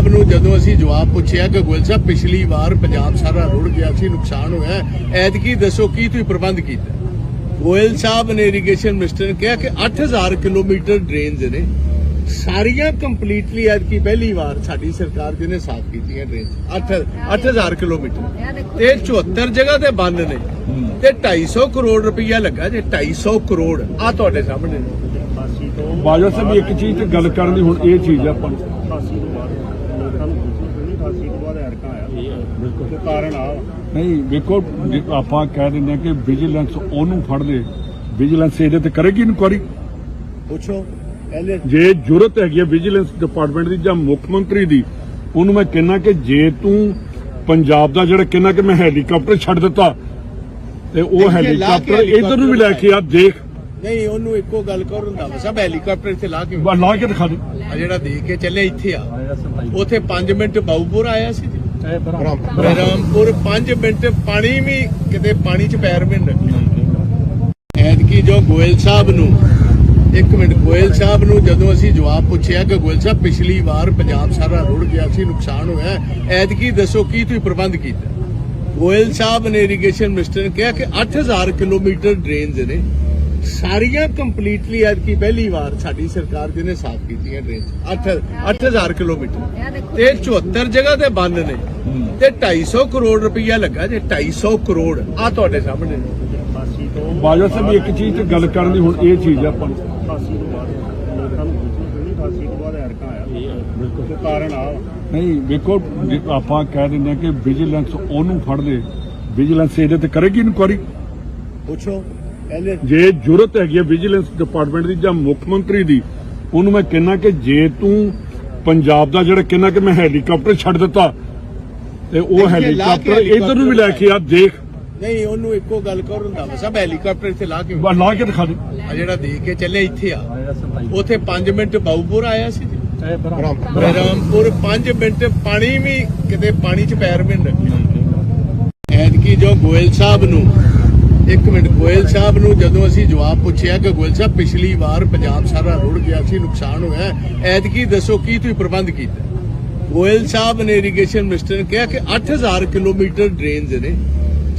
ਸਾਹਿਬ ਨੂੰ ਜਦੋਂ ਅਸੀਂ ਜਵਾਬ ਪੁੱਛਿਆ ਕਿ ਗੋਇਲ ਸਾਹਿਬ, ਪਿਛਲੀ ਵਾਰ ਪੰਜਾਬ ਸਾਰਾ ਰੁੜ ਗਿਆ ਸੀ, ਨੁਕਸਾਨ ਹੋਇਆ ਐਤਕੀ ਦੱਸੋ ਕੀ ਤੁਸੀਂ ਪ੍ਰਬੰਧ ਕੀਤਾ? ਗੋਇਲ ਸਾਹਿਬ ਨੇ ਇਰੀਗੇਸ਼ਨ ਮਿਨਿਸਟਰ ਨੇ ਕਿਹਾ ਕਿ 8000 ਕਿਲੋਮੀਟਰ ਡਰੇਨਸ ਨੇ। ਸਾਰੀਆਂ ਕੰਪਲੀਟਲੀ ਐਤਕੀ ਪਹਿਲੀ ਵਾਰ ਸਾਡੀ ਸਰਕਾਰ ਜਿਹਨੇ ਸਾਫ਼ ਕੀਤੀਆਂ ਡਰੇਨਸ 8 8000 ਕਿਲੋਮੀਟਰ। ਤੇ 74 ਜਗ੍ਹਾ ਤੇ ਬੰਦ ਨੇ। ਤੇ 250 ਕਰੋੜ ਰੁਪਈਆ ਲੱਗਾ ਜੇ 250 ਕਰੋੜ। ਆ ਤੁਹਾਡੇ ਸਾਹਮਣੇ ਬਾਜਵਾ ਸਾਹਿਬ, ਇੱਕ ਚੀਜ਼ ਤੇ ਗੱਲ ਕਰਨ ਦੀ ਹੁਣ ਇਹ ਚੀਜ਼ ਆ ਆਪਾਂ ਨੂੰ। ਫਾਸੀ ਤੋਂ ਬਾਅਦ ਲੋਕਾਂ ਨੂੰ ਪੁੱਛਣਾ ਚਾਹੀਦਾ ਫਾਸੀ ਤੋਂ ਬਾਅਦ ਐਰਕਾ ਆਇਆ ਬਿਲਕੁਲ ਤੇ ਕਾਰਨ ਆ। ਨਹੀਂ ਵੇਖੋ ਆਪਾਂ ਕਹਿ ਦਿੰਦੇ ਆ ਕਿ ਵਿਜੀਲੈਂਸ ਉਹਨੂੰ ਫੜ ਦੇ ਵਿਜੀਲੈਂਸ ਇਹਦੇ ਤੇ ਕਰੇਗੀ ਇਨਕੁਆਰੀ ਪੁੱਛੋ ਜੇ ਜ਼ਰੂਰਤ ਹੈਗੀ ਵਿਜੀਲੈਂਸ ਡਿਪਾਰਟਮੈਂਟ ਦੀ ਜਾਂ ਮੁੱਖ ਮੰਤਰੀ ਦੀ ਉਹਨੂੰ ਮੈਂ ਕਹਿੰਨਾ ਕਿ ਜੇ ਤੂੰ ਪੰਜਾਬ ਦਾ ਜਿਹੜਾ ਕਹਿੰਨਾ ਕਿ ਮੈਂ ਹੈਲੀਕਾਪਟਰ ਛੱਡ ਦਿੱਤਾ ਤੇ ਉਹ ਲਾ ਹੈਲੀਕਾਪਟਰ ਇਧਰ ਨੂੰ ਵੀ ਲੈ ਕੇ ਆ ਦੇਖ। ਨਹੀਂ ਉਹਨੂੰ ਇੱਕੋ ਗੱਲ ਕਰ ਹੁੰਦਾ ਸਭ ਹੈਲੀਕਾਪਟਰ ਇੱਥੇ ਲਾ ਕੇ ਲਾ ਕੇ ਦਿਖਾ ਦੇ। ਆ ਜਿਹੜਾ ਦੇ ਕੇ ਚੱਲੇ ਇੱਥੇ ਆ। ਉਥੇ 5 ਮਿੰਟ ਬਾਉਪੁਰ ਆਇਆ ਸੀ। ਰਾਮਪੁਰ 5 ਮਿੰਟ ਪਾਣੀ ਵੀ ਕਿਤੇ ਪਾਣੀ ਚ ਪੈਰ ਵੀ ਨਹੀਂ ਐਤਕੀ ਜੋ ਗੋਇਲ ਸਾਹਿਬ ਨੂੰ ਇੱਕ ਮਿੰਟ ਗੋਇਲ ਸਾਹਿਬ ਨੂੰ ਜਦੋਂ ਅਸੀਂ ਜਵਾਬ ਪੁੱਛਿਆ ਕਿ ਗੋਇਲ ਸਾਹਿਬ ਪਿਛਲੀ ਵਾਰ ਪੰਜਾਬ ਸਾਰਾ ਰੁੜ ਗਿਆ ਸੀ ਨੁਕਸਾਨ ਹੋਇਆ ਐਤਕੀ ਦੱਸੋ ਕੀ ਤੁਸੀਂ ਪ੍ਰਬੰਧ ਕੀਤਾ? ਗੋਇਲ ਸਾਹਿਬ ਨੇ ਇਰੀਗੇਸ਼ਨ ਮਿਨਿਸਟਰ ਨੇ ਕਿਹਾ ਕਿ 8000 ਕਿਲੋਮੀਟਰ ਡਰੇਨਸ ਨੇ। ਸਾਰੀਆਂ ਕੰਪਲੀਟਲੀ ਐਤਕੀ ਪਹਿਲੀ ਵਾਰ ਸਾਡੀ ਸਰਕਾਰ ਜਿਹਨੇ ਸਾਫ਼ ਕੀਤੀਆਂ ਡਰੇਨਸ 8 8000 ਕਿਲੋਮੀਟਰ। ਤੇ 74 ਜਗ੍ਹਾ ਤੇ ਬੰਦ ਨੇ। ਤੇ 250 ਕਰੋੜ ਰੁਪਈਆ ਲੱਗਾ ਜੇ 250 ਕਰੋੜ ਆ ਤੁਹਾਡੇ ਸਾਹਮਣੇ। ਬਾਜਵਾ ਸਾਹਿਬ ਇੱਕ ਚੀਜ਼ ਤੇ ਗੱਲ ਕਰਨ ਦੀ ਹੁਣ ਇਹ ਚੀਜ਼ ਆ ਆਪਾਂ ਨੂੰ। ਫਾਸੀ ਤੋਂ ਬਾਅਦ ਲੋਕਾਂ ਨੂੰ ਪੁੱਛਣਾ ਚਾਹੀਦਾ ਫਾਸੀ ਤੋਂ ਬਾਅਦ ਐਰਕਾ ਆਇਆ। ਬਿਲਕੁਲ। ਤੇ ਕਾਰਨ ਆ। ਵਾ। ਨਹੀਂ ਵੇਖੋ ਜੇ ਆਪਾਂ ਕਹਿ ਦਿੰਦੇ ਆ ਕਿ ਵਿਜੀਲੈਂਸ ਉਹਨੂੰ ਫੜ ਦੇ ਵਿਜੀਲੈਂਸ ਇਹਦੇ ਤੇ ਕਰੇਗੀ ਇਨਕੁਆਰੀ ਪੁੱਛੋ। ਪਹਿਲੇ ਜੇ ਜ਼ਰੂਰਤ ਹੈਗੀ ਹੈ ਵਿਜੀਲੈਂਸ ਡਿਪਾਰਟਮੈਂਟ ਦੀ ਜਾਂ ਮੁੱਖ ਮੰਤਰੀ ਦੀ ਉਹਨੂੰ ਮੈਂ ਕਹਿੰਨਾ ਕਿ ਜੇ ਤੂੰ ਪੰਜਾਬ ਦਾ ਜਿਹੜਾ ਕਹਿੰਨਾ ਕਿ ਮੈਂ ਹੈਲੀਕਾਪਟਰ ਛੱਡ ਦਿੱਤਾ ਤੇ ਉਹ ਹੈਲੀਕਾਪਟਰ ਇਧਰ ਨੂੰ ਵੀ ਲੈ ਕੇ ਆ ਦੇਖ। ਨਹੀਂ ਉਹਨੂੰ ਇੱਕੋ ਗੱਲ ਕਰ ਹੁੰਦਾ ਸਭ ਹੈਲੀਕਾਪਟਰ ਇੱਥੇ ਲਾ ਕੇ ਲਾ ਕੇ ਦਿਖਾ ਦੇ। ਆ ਜਿਹੜਾ ਦੇ ਕੇ ਚੱਲੇ ਇੱਥੇ ਆ। ਉਥੇ 5 ਮਿੰਟ ਬਾਉਪੁਰ ਆਇਆ ਸੀ ਬ੍ਰਹਮ ਰਾਮਪੁਰ 5 ਮਿੰਟ ਪਾਣੀ ਵੀ ਕਿਤੇ ਪਾਣੀ ਚ ਪੈਰ ਵੀ ਨਹੀਂ ਰੱਖਿਆ। ਐਤਕੀ ਜੋ ਗੋਇਲ ਸਾਹਿਬ ਨੂੰ ਇੱਕ ਮਿੰਟ ਗੋਇਲ ਸਾਹਿਬ ਨੂੰ ਜਦੋਂ ਅਸੀਂ ਜਵਾਬ ਪੁੱਛਿਆ ਕਿ ਗੋਇਲ ਸਾਹਿਬ ਪਿਛਲੀ ਵਾਰ ਪੰਜਾਬ ਸਾਰਾ ਰੁੜ ਗਿਆ ਸੀ ਨੁਕਸਾਨ ਹੋਇਆ ਐਤਕੀ ਦੱਸੋ ਕੀ ਤੁਸੀਂ ਪ੍ਰਬੰਧ ਕੀਤਾ? ਗੋਇਲ ਸਾਹਿਬ ਨੇ ਇਰੀਗੇਸ਼ਨ ਮਿਨਿਸਟਰ ਨੇ ਕਿਹਾ ਕਿ 8000 ਕਿਲੋਮੀਟਰ ਡਰੇਨਸ ਨੇ।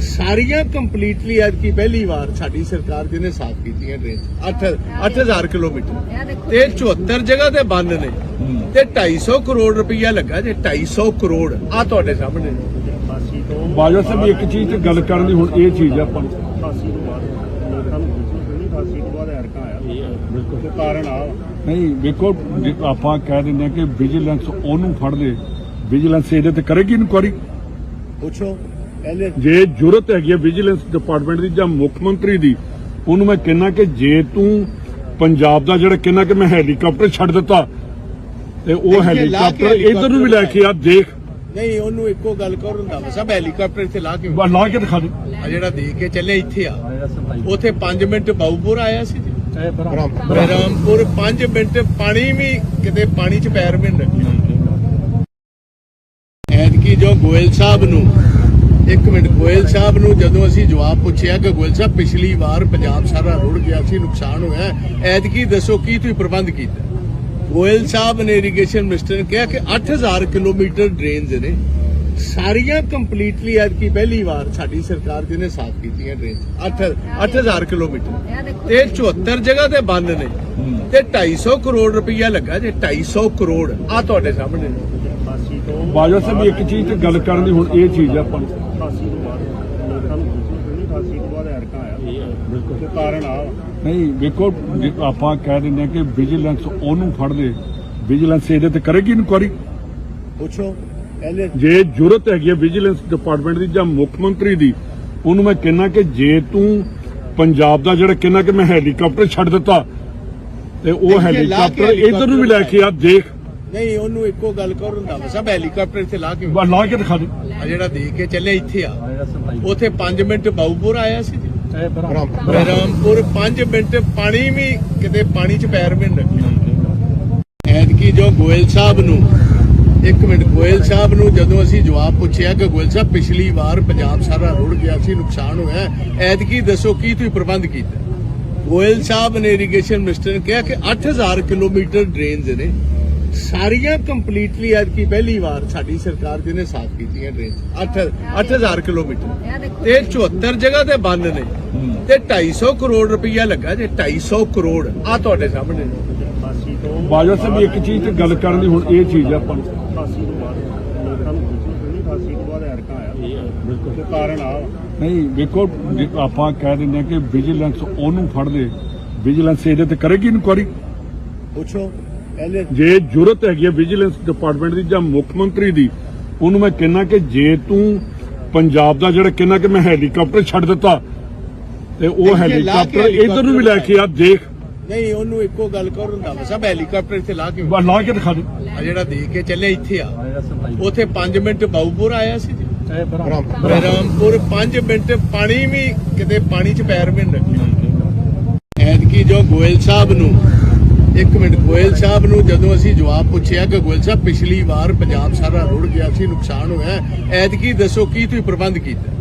ਸਾਰੀਆਂ ਕੰਪਲੀਟਲੀ ਐਤਕੀ ਪਹਿਲੀ ਵਾਰ ਸਾਡੀ ਸਰਕਾਰ ਜਿਹਨੇ ਸਾਫ਼ ਕੀਤੀਆਂ ਡਰੇਨਸ 8 8000 ਕਿਲੋਮੀਟਰ। ਤੇ 74 ਜਗ੍ਹਾ ਤੇ ਬੰਦ ਨੇ। ਤੇ 250 ਕਰੋੜ ਰੁਪਈਆ ਲੱਗਾ ਜੇ 250 ਕਰੋੜ। ਆ ਤੁਹਾਡੇ ਸਾਹਮਣੇ। ਨੇ। ਬਾਜਵਾ ਸਾਹਿਬ ਇੱਕ ਚੀਜ਼ ਤੇ ਗੱਲ ਕਰਨ ਦੀ ਹੁਣ ਇਹ ਚੀਜ਼ ਆ ਆਪਾਂ ਨੂੰ। ਫਾਸੀ ਤੋਂ ਬਾਅਦ ਲੋਕਾਂ ਨੂੰ ਪੁੱਛਣਾ ਚਾਹੀਦਾ ਫਾਸੀ ਤੋਂ ਬਾਅਦ ਐਰਕਾ ਆਇਆ ਬਿਲਕੁਲ ਤੇ ਕਾਰਨ ਆ। ਨਹੀਂ ਵੇਖੋ ਆਪਾਂ ਕਹਿ ਦਿੰਦੇ ਆ ਕਿ ਵਿਜੀਲੈਂਸ ਉਹਨੂੰ ਫੜ ਦੇ ਵਿਜੀਲੈਂਸ ਇਹਦੇ ਤੇ ਕਰੇਗੀ ਇਨਕੁਆਰੀ ਪੁੱਛੋ ਪਹਿਲੇ ਜੇ ਜ਼ਰੂਰਤ ਹੈਗੀ ਵਿਜੀਲੈਂਸ ਡਿਪਾਰਟਮੈਂਟ ਦੀ ਜਾਂ ਮੁੱਖ ਮੰਤਰੀ ਦੀ ਉਹਨੂੰ ਮੈਂ ਕਹਿੰਨਾ ਕਿ ਜੇ ਤੂੰ ਪੰਜਾਬ ਦਾ ਜਿਹੜਾ ਕਹਿੰਨਾ ਕਿ ਮੈਂ ਹੈਲੀਕਾਪਟਰ ਛੱਡ ਦਿੱਤਾ ਤੇ ਉਹ ਲਾ ਹੈਲੀਕਾਪਟਰ ਇਧਰ ਨੂੰ ਵੀ ਲੈ ਕੇ ਆ ਦੇਖ। ਨਹੀਂ ਉਹਨੂੰ ਇੱਕੋ ਗੱਲ ਕਰ ਹੁੰਦਾ ਸਭ ਹੈਲੀਕਾਪਟਰ ਇੱਥੇ ਲਾ ਕੇ ਲਾ ਕੇ ਦਿਖਾ ਦੇ। ਆ ਜਿਹੜਾ ਦੇ ਕੇ ਚੱਲੇ ਇੱਥੇ ਆ। ਉਥੇ 5 ਮਿੰਟ ਬਾਉਪੁਰ ਆਇਆ ਸੀ। ਬ੍ਰਹਮ ਰਾਮਪੁਰ 5 ਮਿੰਟ ਪਾਣੀ ਵੀ ਕਿਤੇ ਪਾਣੀ ਚ ਪੈਰ ਵੀ ਨਹੀਂ ਰੱਖਿਆ ਐਤਕੀ ਜੋ ਗੋਇਲ ਸਾਹਿਬ ਨੂੰ ਇੱਕ ਮਿੰਟ ਗੋਇਲ ਸਾਹਿਬ ਨੂੰ ਜਦੋਂ ਅਸੀਂ ਜਵਾਬ ਪੁੱਛਿਆ ਕਿ ਗੋਇਲ ਸਾਹਿਬ ਪਿਛਲੀ ਵਾਰ ਪੰਜਾਬ ਸਾਰਾ ਰੁੜ ਗਿਆ ਸੀ ਨੁਕਸਾਨ ਹੋਇਆ ਐਤਕੀ ਦੱਸੋ ਕੀ ਤੁਸੀਂ ਪ੍ਰਬੰਧ ਕੀਤਾ? ਗੋਇਲ ਸਾਹਿਬ ਨੇ ਇਰੀਗੇਸ਼ਨ ਮਿਨਿਸਟਰ ਨੇ ਕਿਹਾ ਕਿ 8000 ਕਿਲੋਮੀਟਰ ਡਰੇਨਸ ਨੇ। ਸਾਰੀਆਂ ਕੰਪਲੀਟਲੀ ਐਤਕੀ ਪਹਿਲੀ ਵਾਰ ਸਾਡੀ ਸਰਕਾਰ ਜਿਹਨੇ ਸਾਫ਼ ਕੀਤੀਆਂ ਡਰੇਨਸ 8 8000 ਕਿਲੋਮੀਟਰ। ਤੇ 74 ਜਗ੍ਹਾ ਤੇ ਬੰਦ ਨੇ। ਤੇ 250 ਕਰੋੜ ਰੁਪਈਆ ਲੱਗਾ ਜੇ 250 ਕਰੋੜ। ਆ ਤੁਹਾਡੇ ਸਾਹਮਣੇ ਨੇ। ਬਾਜਵਾ ਸਾਹਿਬ ਇੱਕ ਚੀਜ਼ ਤੇ ਗੱਲ ਕਰਨ ਦੀ ਹੁਣ ਇਹ ਚੀਜ਼ ਆ ਆਪਾਂ ਨੂੰ। ਫਾਸੀ ਤੋਂ ਬਾਅਦ ਲੋਕਾਂ ਨੂੰ ਪੁੱਛਣਾ ਚਾਹੀਦਾ ਫਾਸੀ ਤੋਂ ਬਾਅਦ ਐਰਕਾ ਆਇਆ। ਬਿਲਕੁਲ। ਤੇ ਕਾਰਨ ਆ ਵਾ। ਨਹੀਂ ਵੇਖੋ ਆਪਾਂ ਕਹਿ ਦਿੰਦੇ ਆ ਕਿ ਵਿਜੀਲੈਂਸ ਉਹਨੂੰ ਫੜ ਦੇ ਵਿਜੀਲੈਂਸ ਇਹਦੇ ਤੇ ਕਰੇਗੀ ਇਨਕੁਆਰੀ ਪੁੱਛੋ। ਜੇ ਜ਼ਰੂਰਤ ਹੈਗੀ ਹੈ ਵਿਜੀਲੈਂਸ ਡਿਪਾਰਟਮੈਂਟ ਦੀ ਜਾਂ ਮੁੱਖ ਮੰਤਰੀ ਦੀ ਉਹਨੂੰ ਮੈਂ ਕਹਿੰਨਾ ਕਿ ਜੇ ਤੂੰ ਪੰਜਾਬ ਦਾ ਜਿਹੜਾ ਕਹਿੰਨਾ ਕਿ ਮੈਂ ਹੈਲੀਕਾਪਟਰ ਛੱਡ ਦਿੱਤਾ ਤੇ ਉਹ ਹੈਲੀਕਾਪਟਰ ਇਧਰ ਨੂੰ ਵੀ ਲੈ ਕੇ ਆ ਦੇਖ। ਨਹੀਂ ਉਹਨੂੰ ਇੱਕੋ ਗੱਲ ਕਰ ਹੁੰਦਾ ਸਭ ਹੈਲੀਕਾਪਟਰ ਇੱਥੇ ਲਾ ਕੇ ਲਾ ਕੇ ਦਿਖਾ ਦੇ। ਆ ਜਿਹੜਾ ਦੇ ਕੇ ਚੱਲੇ ਇੱਥੇ ਆ। ਉਥੇ 5 ਮਿੰਟ ਬਾਉਪੁਰ ਆਇਆ ਸੀ ਬ੍ਰਹਮ ਰਾਮਪੁਰ 5 ਮਿੰਟ ਪਾਣੀ ਵੀ ਕਿਤੇ ਪਾਣੀ ਚ ਪੈਰ ਵੀ ਨਹੀਂ ਰੱਖਿਆ। ਐਤਕੀ ਜੋ ਗੋਇਲ ਸਾਹਿਬ ਨੂੰ ਇੱਕ ਮਿੰਟ ਗੋਇਲ ਸਾਹਿਬ ਨੂੰ ਜਦੋਂ ਅਸੀਂ ਜਵਾਬ ਪੁੱਛਿਆ ਕਿ ਗੋਇਲ ਸਾਹਿਬ ਪਿਛਲੀ ਵਾਰ ਪੰਜਾਬ ਸਾਰਾ ਰੁੜ ਗਿਆ ਸੀ ਨੁਕਸਾਨ ਹੋਇਆ ਐਤਕੀ ਦੱਸੋ ਕੀ ਤੁਸੀਂ ਪ੍ਰਬੰਧ ਕੀਤਾ? ਗੋਇਲ ਸਾਹਿਬ ਨੇ ਇਰੀਗੇਸ਼ਨ ਮਿਨਿਸਟਰ ਨੇ ਕਿਹਾ ਕਿ 8000 ਕਿਲੋਮੀਟਰ ਡਰੇਨਸ ਨੇ। ਸਾਰੀਆਂ ਕੰਪਲੀਟਲੀ ਅੱਜ ਕੀ ਪਹਿਲੀ ਵਾਰ ਸਾਡੀ ਸਰਕਾਰ ਜਿਹਨੇ ਸਾਫ਼ ਕੀਤੀਆਂ ਡਰੇਨ 8 8000 ਕਿਲੋਮੀਟਰ। ਤੇ 74 ਜਗ੍ਹਾ ਤੇ ਬੰਦ ਨੇ। ਤੇ 250 ਕਰੋੜ ਰੁਪਈਆ ਲੱਗਾ ਜੇ 250 ਕਰੋੜ। ਆ ਤੁਹਾਡੇ ਸਾਹਮਣੇ। ਨੇ। 88 ਤੋਂ ਬਾਜਵਾ ਸਾਹਿਬ ਇੱਕ ਚੀਜ਼ ਤੇ ਗੱਲ ਕਰਨ ਦੀ ਹੁਣ ਇਹ ਚੀਜ਼ ਆ ਆਪਾਂ ਨੂੰ। 88 ਤੋਂ ਬਾਅਦ ਲੋਕਾਂ ਨੂੰ ਪੁੱਛੋ ਕਿ 88 ਤੋਂ ਬਾਅਦ ਐਰਕਾ ਆਇਆ ਬਿਲਕੁਲ ਤੇ ਕਾਰਨ ਆ ਨਹੀਂ ਵੇਖੋ ਜੇ ਆਪਾਂ ਕਹਿ ਦਿੰਦੇ ਆ ਕਿ ਵਿਜੀਲੈਂਸ ਉਹਨੂੰ ਫੜਦੇ ਵਿਜੀਲੈਂਸ ਇਹਦੇ ਤੇ ਕਰੇਗੀ ਇਨਕੁਆਰੀ? ਪੁੱਛੋ ਪਹਿਲੇ ਜੇ ਜ਼ਰੂਰਤ ਹੈਗੀ ਹੈ ਵਿਜੀਲੈਂਸ ਡਿਪਾਰਟਮੈਂਟ ਦੀ ਜਾਂ ਮੁੱਖ ਮੰਤਰੀ ਦੀ ਉਹਨੂੰ ਮੈਂ ਕਹਿੰਨਾ ਕਿ ਜੇ ਤੂੰ ਪੰਜਾਬ ਦਾ ਜਿਹੜਾ ਕਹਿੰਨਾ ਕਿ ਮੈਂ ਹੈਲੀਕਾਪਟਰ ਛੱਡ ਦਿੱਤਾ ਤੇ ਉਹ ਲਾ ਹੈਲੀਕਾਪਟਰ ਇਧਰ ਨੂੰ ਵੀ ਲੈ ਕੇ ਆ ਦੇਖ। ਨਹੀਂ ਉਹਨੂੰ ਇੱਕੋ ਗੱਲ ਕਰ ਹੁੰਦਾ ਵਾ ਸਭ ਹੈਲੀਕਾਪਟਰ ਇੱਥੇ ਲਾ ਕੇ ਲਾ ਕੇ ਦਿਖਾ ਦੇ। ਆ ਜਿਹੜਾ ਦੇ ਕੇ ਚੱਲੇ ਇੱਥੇ ਆ। ਉਥੇ 5 ਮਿੰਟ ਬਾਊਪੁਰ ਆਇਆ ਸੀ ਜੀ। ਬ੍ਰਹਮਪੁਰ 5 ਮਿੰਟ ਪਾਣੀ ਵੀ ਕਿਤੇ ਪਾਣੀ 'ਚ ਪੈਰ ਵੀ ਨਹੀਂ ਰੱਖਿਆ। ਐਤਕੀ ਜੋ ਗੋਇਲ ਸਾਹਿਬ ਨੂੰ ਇੱਕ ਮਿੰਟ ਗੋਇਲ ਸਾਹਿਬ ਨੂੰ ਜਦੋਂ ਅਸੀਂ ਜਵਾਬ ਪੁੱਛਿਆ ਕਿ ਗੋਇਲ ਸਾਹਿਬ ਪਿਛਲੀ ਵਾਰ ਪੰਜਾਬ ਸਾਰਾ ਰੁੜ ਗਿਆ ਸੀ ਨੁਕਸਾਨ ਹੋਇਆ ਐਤਕੀ ਦੱਸੋ ਕੀ ਤੁਸੀਂ ਪ੍ਰਬੰਧ ਕੀਤਾ?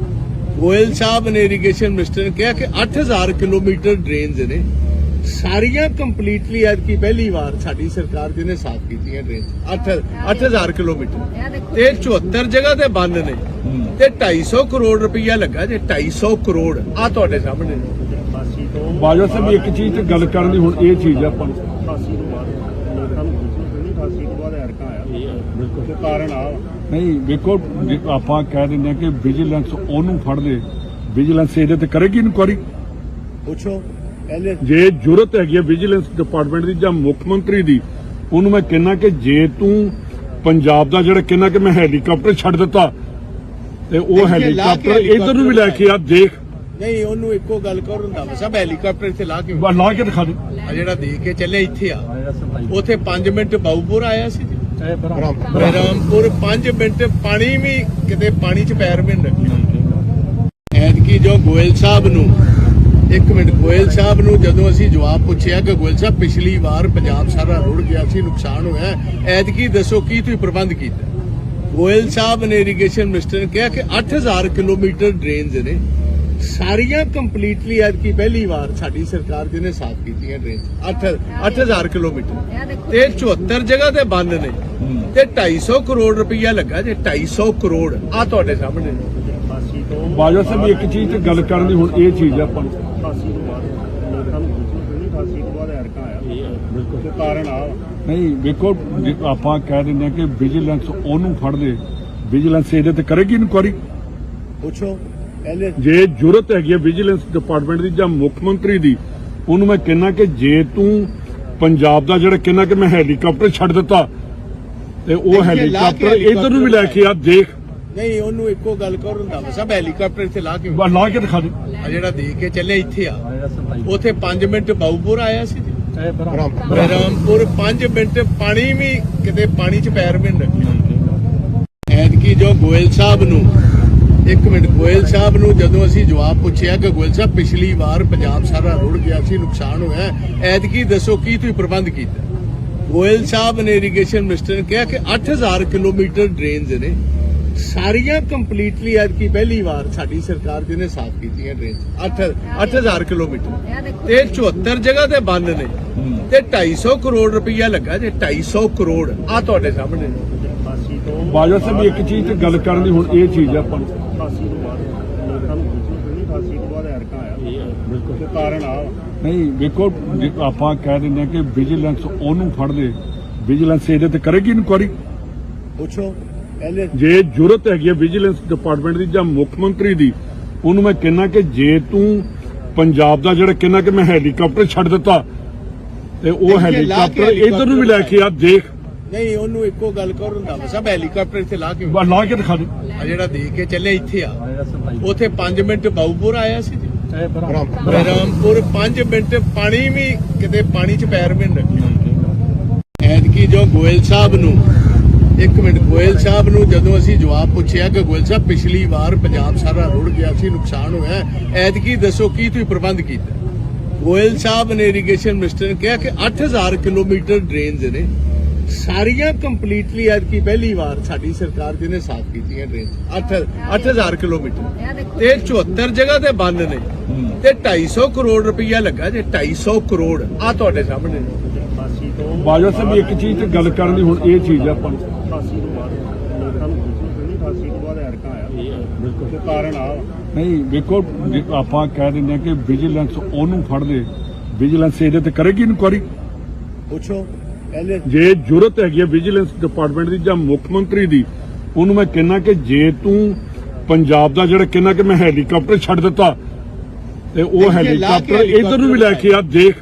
ਗੋਇਲ ਸਾਹਿਬ ਨੇ ਇਰੀਗੇਸ਼ਨ ਮਿਨਿਸਟਰ ਨੇ ਕਿਹਾ ਕਿ 8000 ਕਿਲੋਮੀਟਰ ਡਰੇਨਸ ਨੇ। ਸਾਰੀਆਂ ਕੰਪਲੀਟਲੀ ਅੱਜ ਕੀ ਪਹਿਲੀ ਵਾਰ ਸਾਡੀ ਸਰਕਾਰ ਜਿਹਨੇ ਸਾਫ਼ ਕੀਤੀਆਂ ਡਰੇਨਸ 8 8000 ਕਿਲੋਮੀਟਰ। ਤੇ 74 ਜਗ੍ਹਾ ਤੇ ਬੰਦ ਨੇ। ਤੇ 250 ਕਰੋੜ ਰੁਪਈਆ ਲੱਗਾ ਜੇ 250 ਕਰੋੜ ਆ ਤੁਹਾਡੇ ਸਾਹਮਣੇ। ਨੇ। 88 ਤੋਂ ਬਾਜਵਾ ਸਾਹਿਬ ਇੱਕ ਚੀਜ਼ ਤੇ ਗੱਲ ਕਰਨ ਦੀ ਹੁਣ ਇਹ ਚੀਜ਼ ਆ ਆਪਾਂ ਨੂੰ। 88 ਤੋਂ ਬਾਅਦ ਲੋਕਾਂ ਨੂੰ ਪੁੱਛੋ ਕਿ 88 ਤੋਂ ਬਾਅਦ ਐਰਕਾ ਆਇਆ ਬਿਲਕੁਲ। ਤੇ ਕਾਰਨ ਆ ਨਹੀਂ ਵੇਖੋ ਜੇ ਆਪਾਂ ਕਹਿ ਦਿੰਦੇ ਆ ਕਿ ਵਿਜੀਲੈਂਸ ਉਹਨੂੰ ਫੜਦੇ ਵਿਜੀਲੈਂਸ ਇਹਦੇ ਤੇ ਕਰੇਗੀ ਇਨਕੁਆਰੀ? ਪੁੱਛੋ। ਪਹਿਲੇ ਜੇ ਜ਼ਰੂਰਤ ਹੈਗੀ ਹੈ ਵਿਜੀਲੈਂਸ ਡਿਪਾਰਟਮੈਂਟ ਦੀ ਜਾਂ ਮੁੱਖ ਮੰਤਰੀ ਦੀ ਉਹਨੂੰ ਮੈਂ ਕਹਿੰਨਾ ਕਿ ਜੇ ਤੂੰ ਪੰਜਾਬ ਦਾ ਜਿਹੜਾ ਕਹਿੰਨਾ ਕਿ ਮੈਂ ਹੈਲੀਕਾਪਟਰ ਛੱਡ ਦਿੱਤਾ ਤੇ ਉਹ ਹੈਲੀਕਾਪਟਰ ਇਧਰ ਨੂੰ ਵੀ ਲੈ ਕੇ ਆ ਦੇਖ। ਨਹੀਂ ਉਹਨੂੰ ਇੱਕੋ ਗੱਲ ਕਰ ਹੁੰਦਾ ਵਾ ਸਭ ਹੈਲੀਕਾਪਟਰ ਇੱਥੇ ਲਾ ਕੇ ਲਾ ਕੇ ਦਿਖਾ ਦੇ। ਆ ਜਿਹੜਾ ਦੇ ਕੇ ਚੱਲੇ ਇੱਥੇ ਆ। ਉਥੇ 5 ਮਿੰਟ ਬਾਊਪੁਰ ਆਇਆ ਸੀ। ਬ੍ਰਹਮਪੁਰ 5 ਮਿੰਟ ਪਾਣੀ ਵੀ ਕਿਤੇ ਪਾਣੀ 'ਚ ਪੈਰ ਵੀ ਨਹੀਂ ਰੱਖਿਆ। ਐਤਕੀ ਜੋ ਗੋਇਲ ਸਾਹਿਬ ਨੂੰ ਇੱਕ ਮਿੰਟ, ਗੋਇਲ ਸਾਹਿਬ ਨੂੰ ਜਦੋਂ ਅਸੀਂ ਜਵਾਬ ਪੁੱਛਿਆ ਕਿ ਗੋਇਲ ਸਾਹਿਬ, ਪਿਛਲੀ ਵਾਰ ਪੰਜਾਬ ਸਾਰਾ ਰੁੜ ਗਿਆ ਸੀ, ਨੁਕਸਾਨ ਹੋਇਆ ਐਤਕੀ ਦੱਸੋ ਕੀ ਤੁਸੀਂ ਪ੍ਰਬੰਧ ਕੀਤਾ? ਗੋਇਲ ਸਾਹਿਬ ਨੇ ਇਰੀਗੇਸ਼ਨ ਮਿਨਿਸਟਰ ਨੇ ਕਿਹਾ ਕਿ 8000 ਕਿਲੋਮੀਟਰ ਡਰੇਨਸ ਨੇ। ਸਾਰੀਆਂ ਕੰਪਲੀਟਲੀ ਅੱਜ ਪਹਿਲੀ ਵਾਰ ਸਾਡੀ ਸਰਕਾਰ ਜਿਹਨੇ ਸਾਫ਼ ਕੀਤੀਆਂ ਡਰੇਨਸ 8 8000 ਕਿਲੋਮੀਟਰ। ਤੇ 74 ਜਗ੍ਹਾ ਤੇ ਬੰਦ ਨੇ। ਤੇ 250 ਕਰੋੜ ਰੁਪਈਆ ਲੱਗਾ ਜੇ 250 ਕਰੋੜ। ਆ ਤੁਹਾਡੇ ਸਾਹਮਣੇ। ਬਾਜਵਾ ਸਾਹਿਬ, ਇੱਕ ਚੀਜ਼ ਤੇ ਗੱਲ ਕਰਨ ਦੀ ਹੁਣ ਇਹ ਚੀਜ਼ ਆ ਆਪਾਂ ਨੂੰ 88 ਤੋਂ ਬਾਅਦ ਲੋਕਾਂ ਨੂੰ ਪੁੱਛੋ ਕਿ 88 ਤੋਂ ਬਾਅਦ ਐਰਕਾ ਆਇਆ ਬਿਲਕੁਲ ਤੇ ਕਾਰਨ ਆ। ਨਹੀਂ ਵੇਖੋ ਆਪਾਂ ਕਹਿ ਦਿੰਦੇ ਆ ਕਿ ਵਿਜੀਲੈਂਸ ਉਹਨੂੰ ਫੜਦੇ ਵਿਜੀਲੈਂਸ ਇਹਦੇ ਤੇ ਕਰੇਗੀ ਇਨਕੁਆਰੀ ਪੁੱਛੋ ਪਹਿਲੇ ਜੇ ਜ਼ਰੂਰਤ ਹੈਗੀ ਹੈ ਵਿਜੀਲੈਂਸ ਡਿਪਾਰਟਮੈਂਟ ਦੀ ਜਾਂ ਮੁੱਖ ਮੰਤਰੀ ਦੀ ਉਹਨੂੰ ਮੈਂ ਕਹਿੰਨਾ ਕਿ ਜੇ ਤੂੰ ਪੰਜਾਬ ਦਾ ਜਿਹੜਾ ਕਹਿੰਨਾ ਕਿ ਮੈਂ ਹੈਲੀਕਾਪਟਰ ਛੱਡ ਦਿੱਤਾ ਤੇ ਉਹ ਹੈਲੀਕਾਪਟਰ ਇਧਰ ਨੂੰ ਵੀ ਲੈ ਕੇ ਆ ਦੇਖ। ਨਹੀਂ ਉਹਨੂੰ ਇੱਕੋ ਗੱਲ ਕਰ ਹੁੰਦਾ ਵਾ ਸਭ ਹੈਲੀਕਾਪਟਰ ਇੱਥੇ ਲਾ ਕੇ ਲਾ ਕੇ ਦਿਖਾ ਦੇ। ਆ ਜਿਹੜਾ ਦੇ ਕੇ ਚੱਲੇ ਇੱਥੇ ਆ। ਉਥੇ 5 ਮਿੰਟ ਬਾਊਪੁਰ ਆਇਆ ਸੀ ਬ੍ਰਹਮਪੁਰ 5 ਮਿੰਟ ਪਾਣੀ ਵੀ ਕਿਤੇ ਪਾਣੀ 'ਚ ਪੈਰ ਵੀ ਨਹੀਂ ਰੱਖਿਆ ਐਤਕੀ ਜੋ ਗੋਇਲ ਸਾਹਿਬ ਨੂੰ ਇੱਕ ਮਿੰਟ ਗੋਇਲ ਸਾਹਿਬ ਨੂੰ ਜਦੋਂ ਅਸੀਂ ਜਵਾਬ ਪੁੱਛਿਆ ਕਿ ਗੋਇਲ ਸਾਹਿਬ ਪਿਛਲੀ ਵਾਰ ਪੰਜਾਬ ਸਾਰਾ ਰੁੜ ਗਿਆ ਸੀ ਨੁਕਸਾਨ ਹੋਇਆ ਐਤਕੀ ਦੱਸੋ ਕੀ ਤੁਸੀਂ ਪ੍ਰਬੰਧ ਕੀਤਾ? ਗੋਇਲ ਸਾਹਿਬ ਨੇ ਇਰੀਗੇਸ਼ਨ ਮਿਨਿਸਟਰ ਨੇ ਕਿਹਾ ਕਿ 8000 ਕਿਲੋਮੀਟਰ ਡਰੇਨਸ ਨੇ। ਸਾਰੀਆਂ ਕੰਪਲੀਟਲੀ ਅੱਜ ਕੀ ਪਹਿਲੀ ਵਾਰ ਸਾਡੀ ਸਰਕਾਰ ਜਿਹਨੇ ਸਾਫ਼ ਕੀਤੀਆਂ ਡਰੇਨਸ 8 8000 ਕਿਲੋਮੀਟਰ। ਤੇ 74 ਜਗ੍ਹਾ ਤੇ ਬੰਦ ਨੇ। ਤੇ 250 ਕਰੋੜ ਰੁਪਈਆ ਲੱਗਾ ਜੇ 250 ਕਰੋੜ ਆ ਤੁਹਾਡੇ ਸਾਹਮਣੇ। ਨੇ। 88 ਤੋਂ ਬਾਜਵਾ ਸਾਹਿਬ ਇੱਕ ਚੀਜ਼ ਤੇ ਗੱਲ ਕਰਨ ਦੀ ਹੁਣ ਇਹ ਚੀਜ਼ ਆ ਆਪਾਂ ਨੂੰ। 88 ਤੋਂ ਬਾਅਦ ਲੋਕਾਂ ਨੂੰ ਪੁੱਛੋ ਕਿ 88 ਤੋਂ ਬਾਅਦ ਐਰਕਾ ਆਇਆ। ਬਿਲਕੁਲ। ਤੇ ਕਾਰਨ ਆ। ਨਹੀਂ ਵੇਖੋ ਜੇ ਆਪਾਂ ਕਹਿ ਦਿੰਦੇ ਆ ਕਿ ਵਿਜੀਲੈਂਸ ਉਹਨੂੰ ਫੜਦੇ ਵਿਜੀਲੈਂਸ ਇਹਦੇ ਤੇ ਕਰੇਗੀ ਇਨਕੁਆਰੀ ਪੁੱਛੋ। ਜੇ ਜ਼ਰੂਰਤ ਹੈਗੀ ਹੈ ਵਿਜੀਲੈਂਸ ਡਿਪਾਰਟਮੈਂਟ ਦੀ ਜਾਂ ਮੁੱਖ ਮੰਤਰੀ ਦੀ ਉਹਨੂੰ ਮੈਂ ਕਹਿੰਨਾ ਕਿ ਜੇ ਤੂੰ ਪੰਜਾਬ ਦਾ ਜਿਹੜਾ ਕਹਿੰਨਾ ਕਿ ਮੈਂ ਹੈਲੀਕਾਪਟਰ ਛੱਡ ਦਿੱਤਾ ਤੇ ਉਹ ਹੈਲੀਕਾਪਟਰ ਇਧਰ ਨੂੰ ਵੀ ਲੈ ਕੇ ਆ ਦੇਖ। ਨਹੀਂ ਉਹਨੂੰ ਇੱਕੋ ਗੱਲ ਕਰ ਹੁੰਦਾ ਵਾ ਸਭ ਹੈਲੀਕਾਪਟਰ ਇੱਥੇ ਲਾ ਕੇ ਲਾ ਕੇ ਦਿਖਾ ਦੇ। ਆ ਜਿਹੜਾ ਦੇ ਕੇ ਚੱਲੇ ਇੱਥੇ ਆ। ਉਥੇ 5 ਮਿੰਟ ਬਾਊਪੁਰ ਆਇਆ ਸੀ ਜੀ। ਬ੍ਰਹਮਪੁਰ 5 ਮਿੰਟ ਪਾਣੀ ਵੀ ਕਿਤੇ ਪਾਣੀ 'ਚ ਪੈਰ ਵੀ ਨਹੀਂ ਰੱਖਿਆ। ਐਤਕੀ ਜੋ ਗੋਇਲ ਸਾਹਿਬ ਨੂੰ ਇੱਕ ਮਿੰਟ, ਗੋਇਲ ਸਾਹਿਬ ਨੂੰ ਜਦੋਂ ਅਸੀਂ ਜਵਾਬ ਪੁੱਛਿਆ ਕਿ ਗੋਇਲ ਸਾਹਿਬ, ਪਿਛਲੀ ਵਾਰ ਪੰਜਾਬ ਸਾਰਾ ਰੁੜ ਗਿਆ ਸੀ, ਨੁਕਸਾਨ ਹੋਇਆ, ਐਤਕੀ ਦੱਸੋ ਕੀ ਤੁਸੀਂ ਪ੍ਰਬੰਧ ਕੀਤਾ? ਗੋਇਲ ਸਾਹਿਬ ਨੇ ਇਰੀਗੇਸ਼ਨ ਮਿਨਿਸਟਰ ਨੇ ਕਿਹਾ ਕਿ 8000 ਕਿਲੋਮੀਟਰ ਡਰੇਨਸ ਨੇ। ਸਾਰੀਆਂ ਕੰਪਲੀਟਲੀ ਅੱਜ ਪਹਿਲੀ ਵਾਰ ਸਾਡੀ ਸਰਕਾਰ ਜਿਹਨੇ ਸਾਫ਼ ਕੀਤੀਆਂ ਡਰੇਨਸ 8 8000 ਕਿਲੋਮੀਟਰ। ਤੇ 74 ਜਗ੍ਹਾ ਤੇ ਬੰਦ ਨੇ। ਤੇ 250 ਕਰੋੜ ਰੁਪਈਆ ਲੱਗਾ ਜੇ 250 ਕਰੋੜ। ਆ ਤੁਹਾਡੇ ਸਾਹਮਣੇ ਬਾਜਵਾ ਸਾਹਿਬ, ਇੱਕ ਚੀਜ਼ ਤੇ ਗੱਲ ਕਰਨ ਦੀ ਹੁਣ ਇਹ ਚੀਜ਼ ਆ ਆਪਾਂ 88 ਤੋਂ ਬਾਅਦ ਲੋਕਾਂ ਨੂੰ ਪੁੱਛਣਾ ਚਾਹੀਦਾ 88 ਤੋਂ ਬਾਅਦ ਐਰਕਾ ਆਇਆ? ਬਿਲਕੁਲ। ਤੇ ਕਾਰਨ ਆ? ਵਾ। ਨਹੀਂ ਵੇਖੋ ਜੇ ਆਪਾਂ ਕਹਿ ਦਿੰਦੇ ਆ ਕਿ ਵਿਜੀਲੈਂਸ ਉਹਨੂੰ ਫੜਦੇ ਵਿਜੀਲੈਂਸ ਇਹਦੇ ਤੇ ਕਰੇਗੀ ਇਨਕੁਆਰੀ? ਪੁੱਛੋ ਪਹਿਲੇ ਜੇ ਜ਼ਰੂਰਤ ਹੈਗੀ ਹੈ ਵਿਜੀਲੈਂਸ ਡਿਪਾਰਟਮੈਂਟ ਦੀ ਜਾਂ ਮੁੱਖ ਮੰਤਰੀ ਦੀ ਉਹਨੂੰ ਮੈਂ ਕਹਿੰਨਾ ਕਿ ਜੇ ਤੂੰ ਪੰਜਾਬ ਦਾ ਜਿਹੜਾ ਕਹਿੰਨਾ ਕਿ ਮੈਂ ਹੈਲੀਕਾਪਟਰ ਛੱਡ ਦਿੱਤਾ ਤੇ ਉਹ ਲਾ ਹੈਲੀਕਾਪਟਰ ਇਧਰ ਨੂੰ ਵੀ ਲੈ ਕੇ ਆ ਦੇਖ।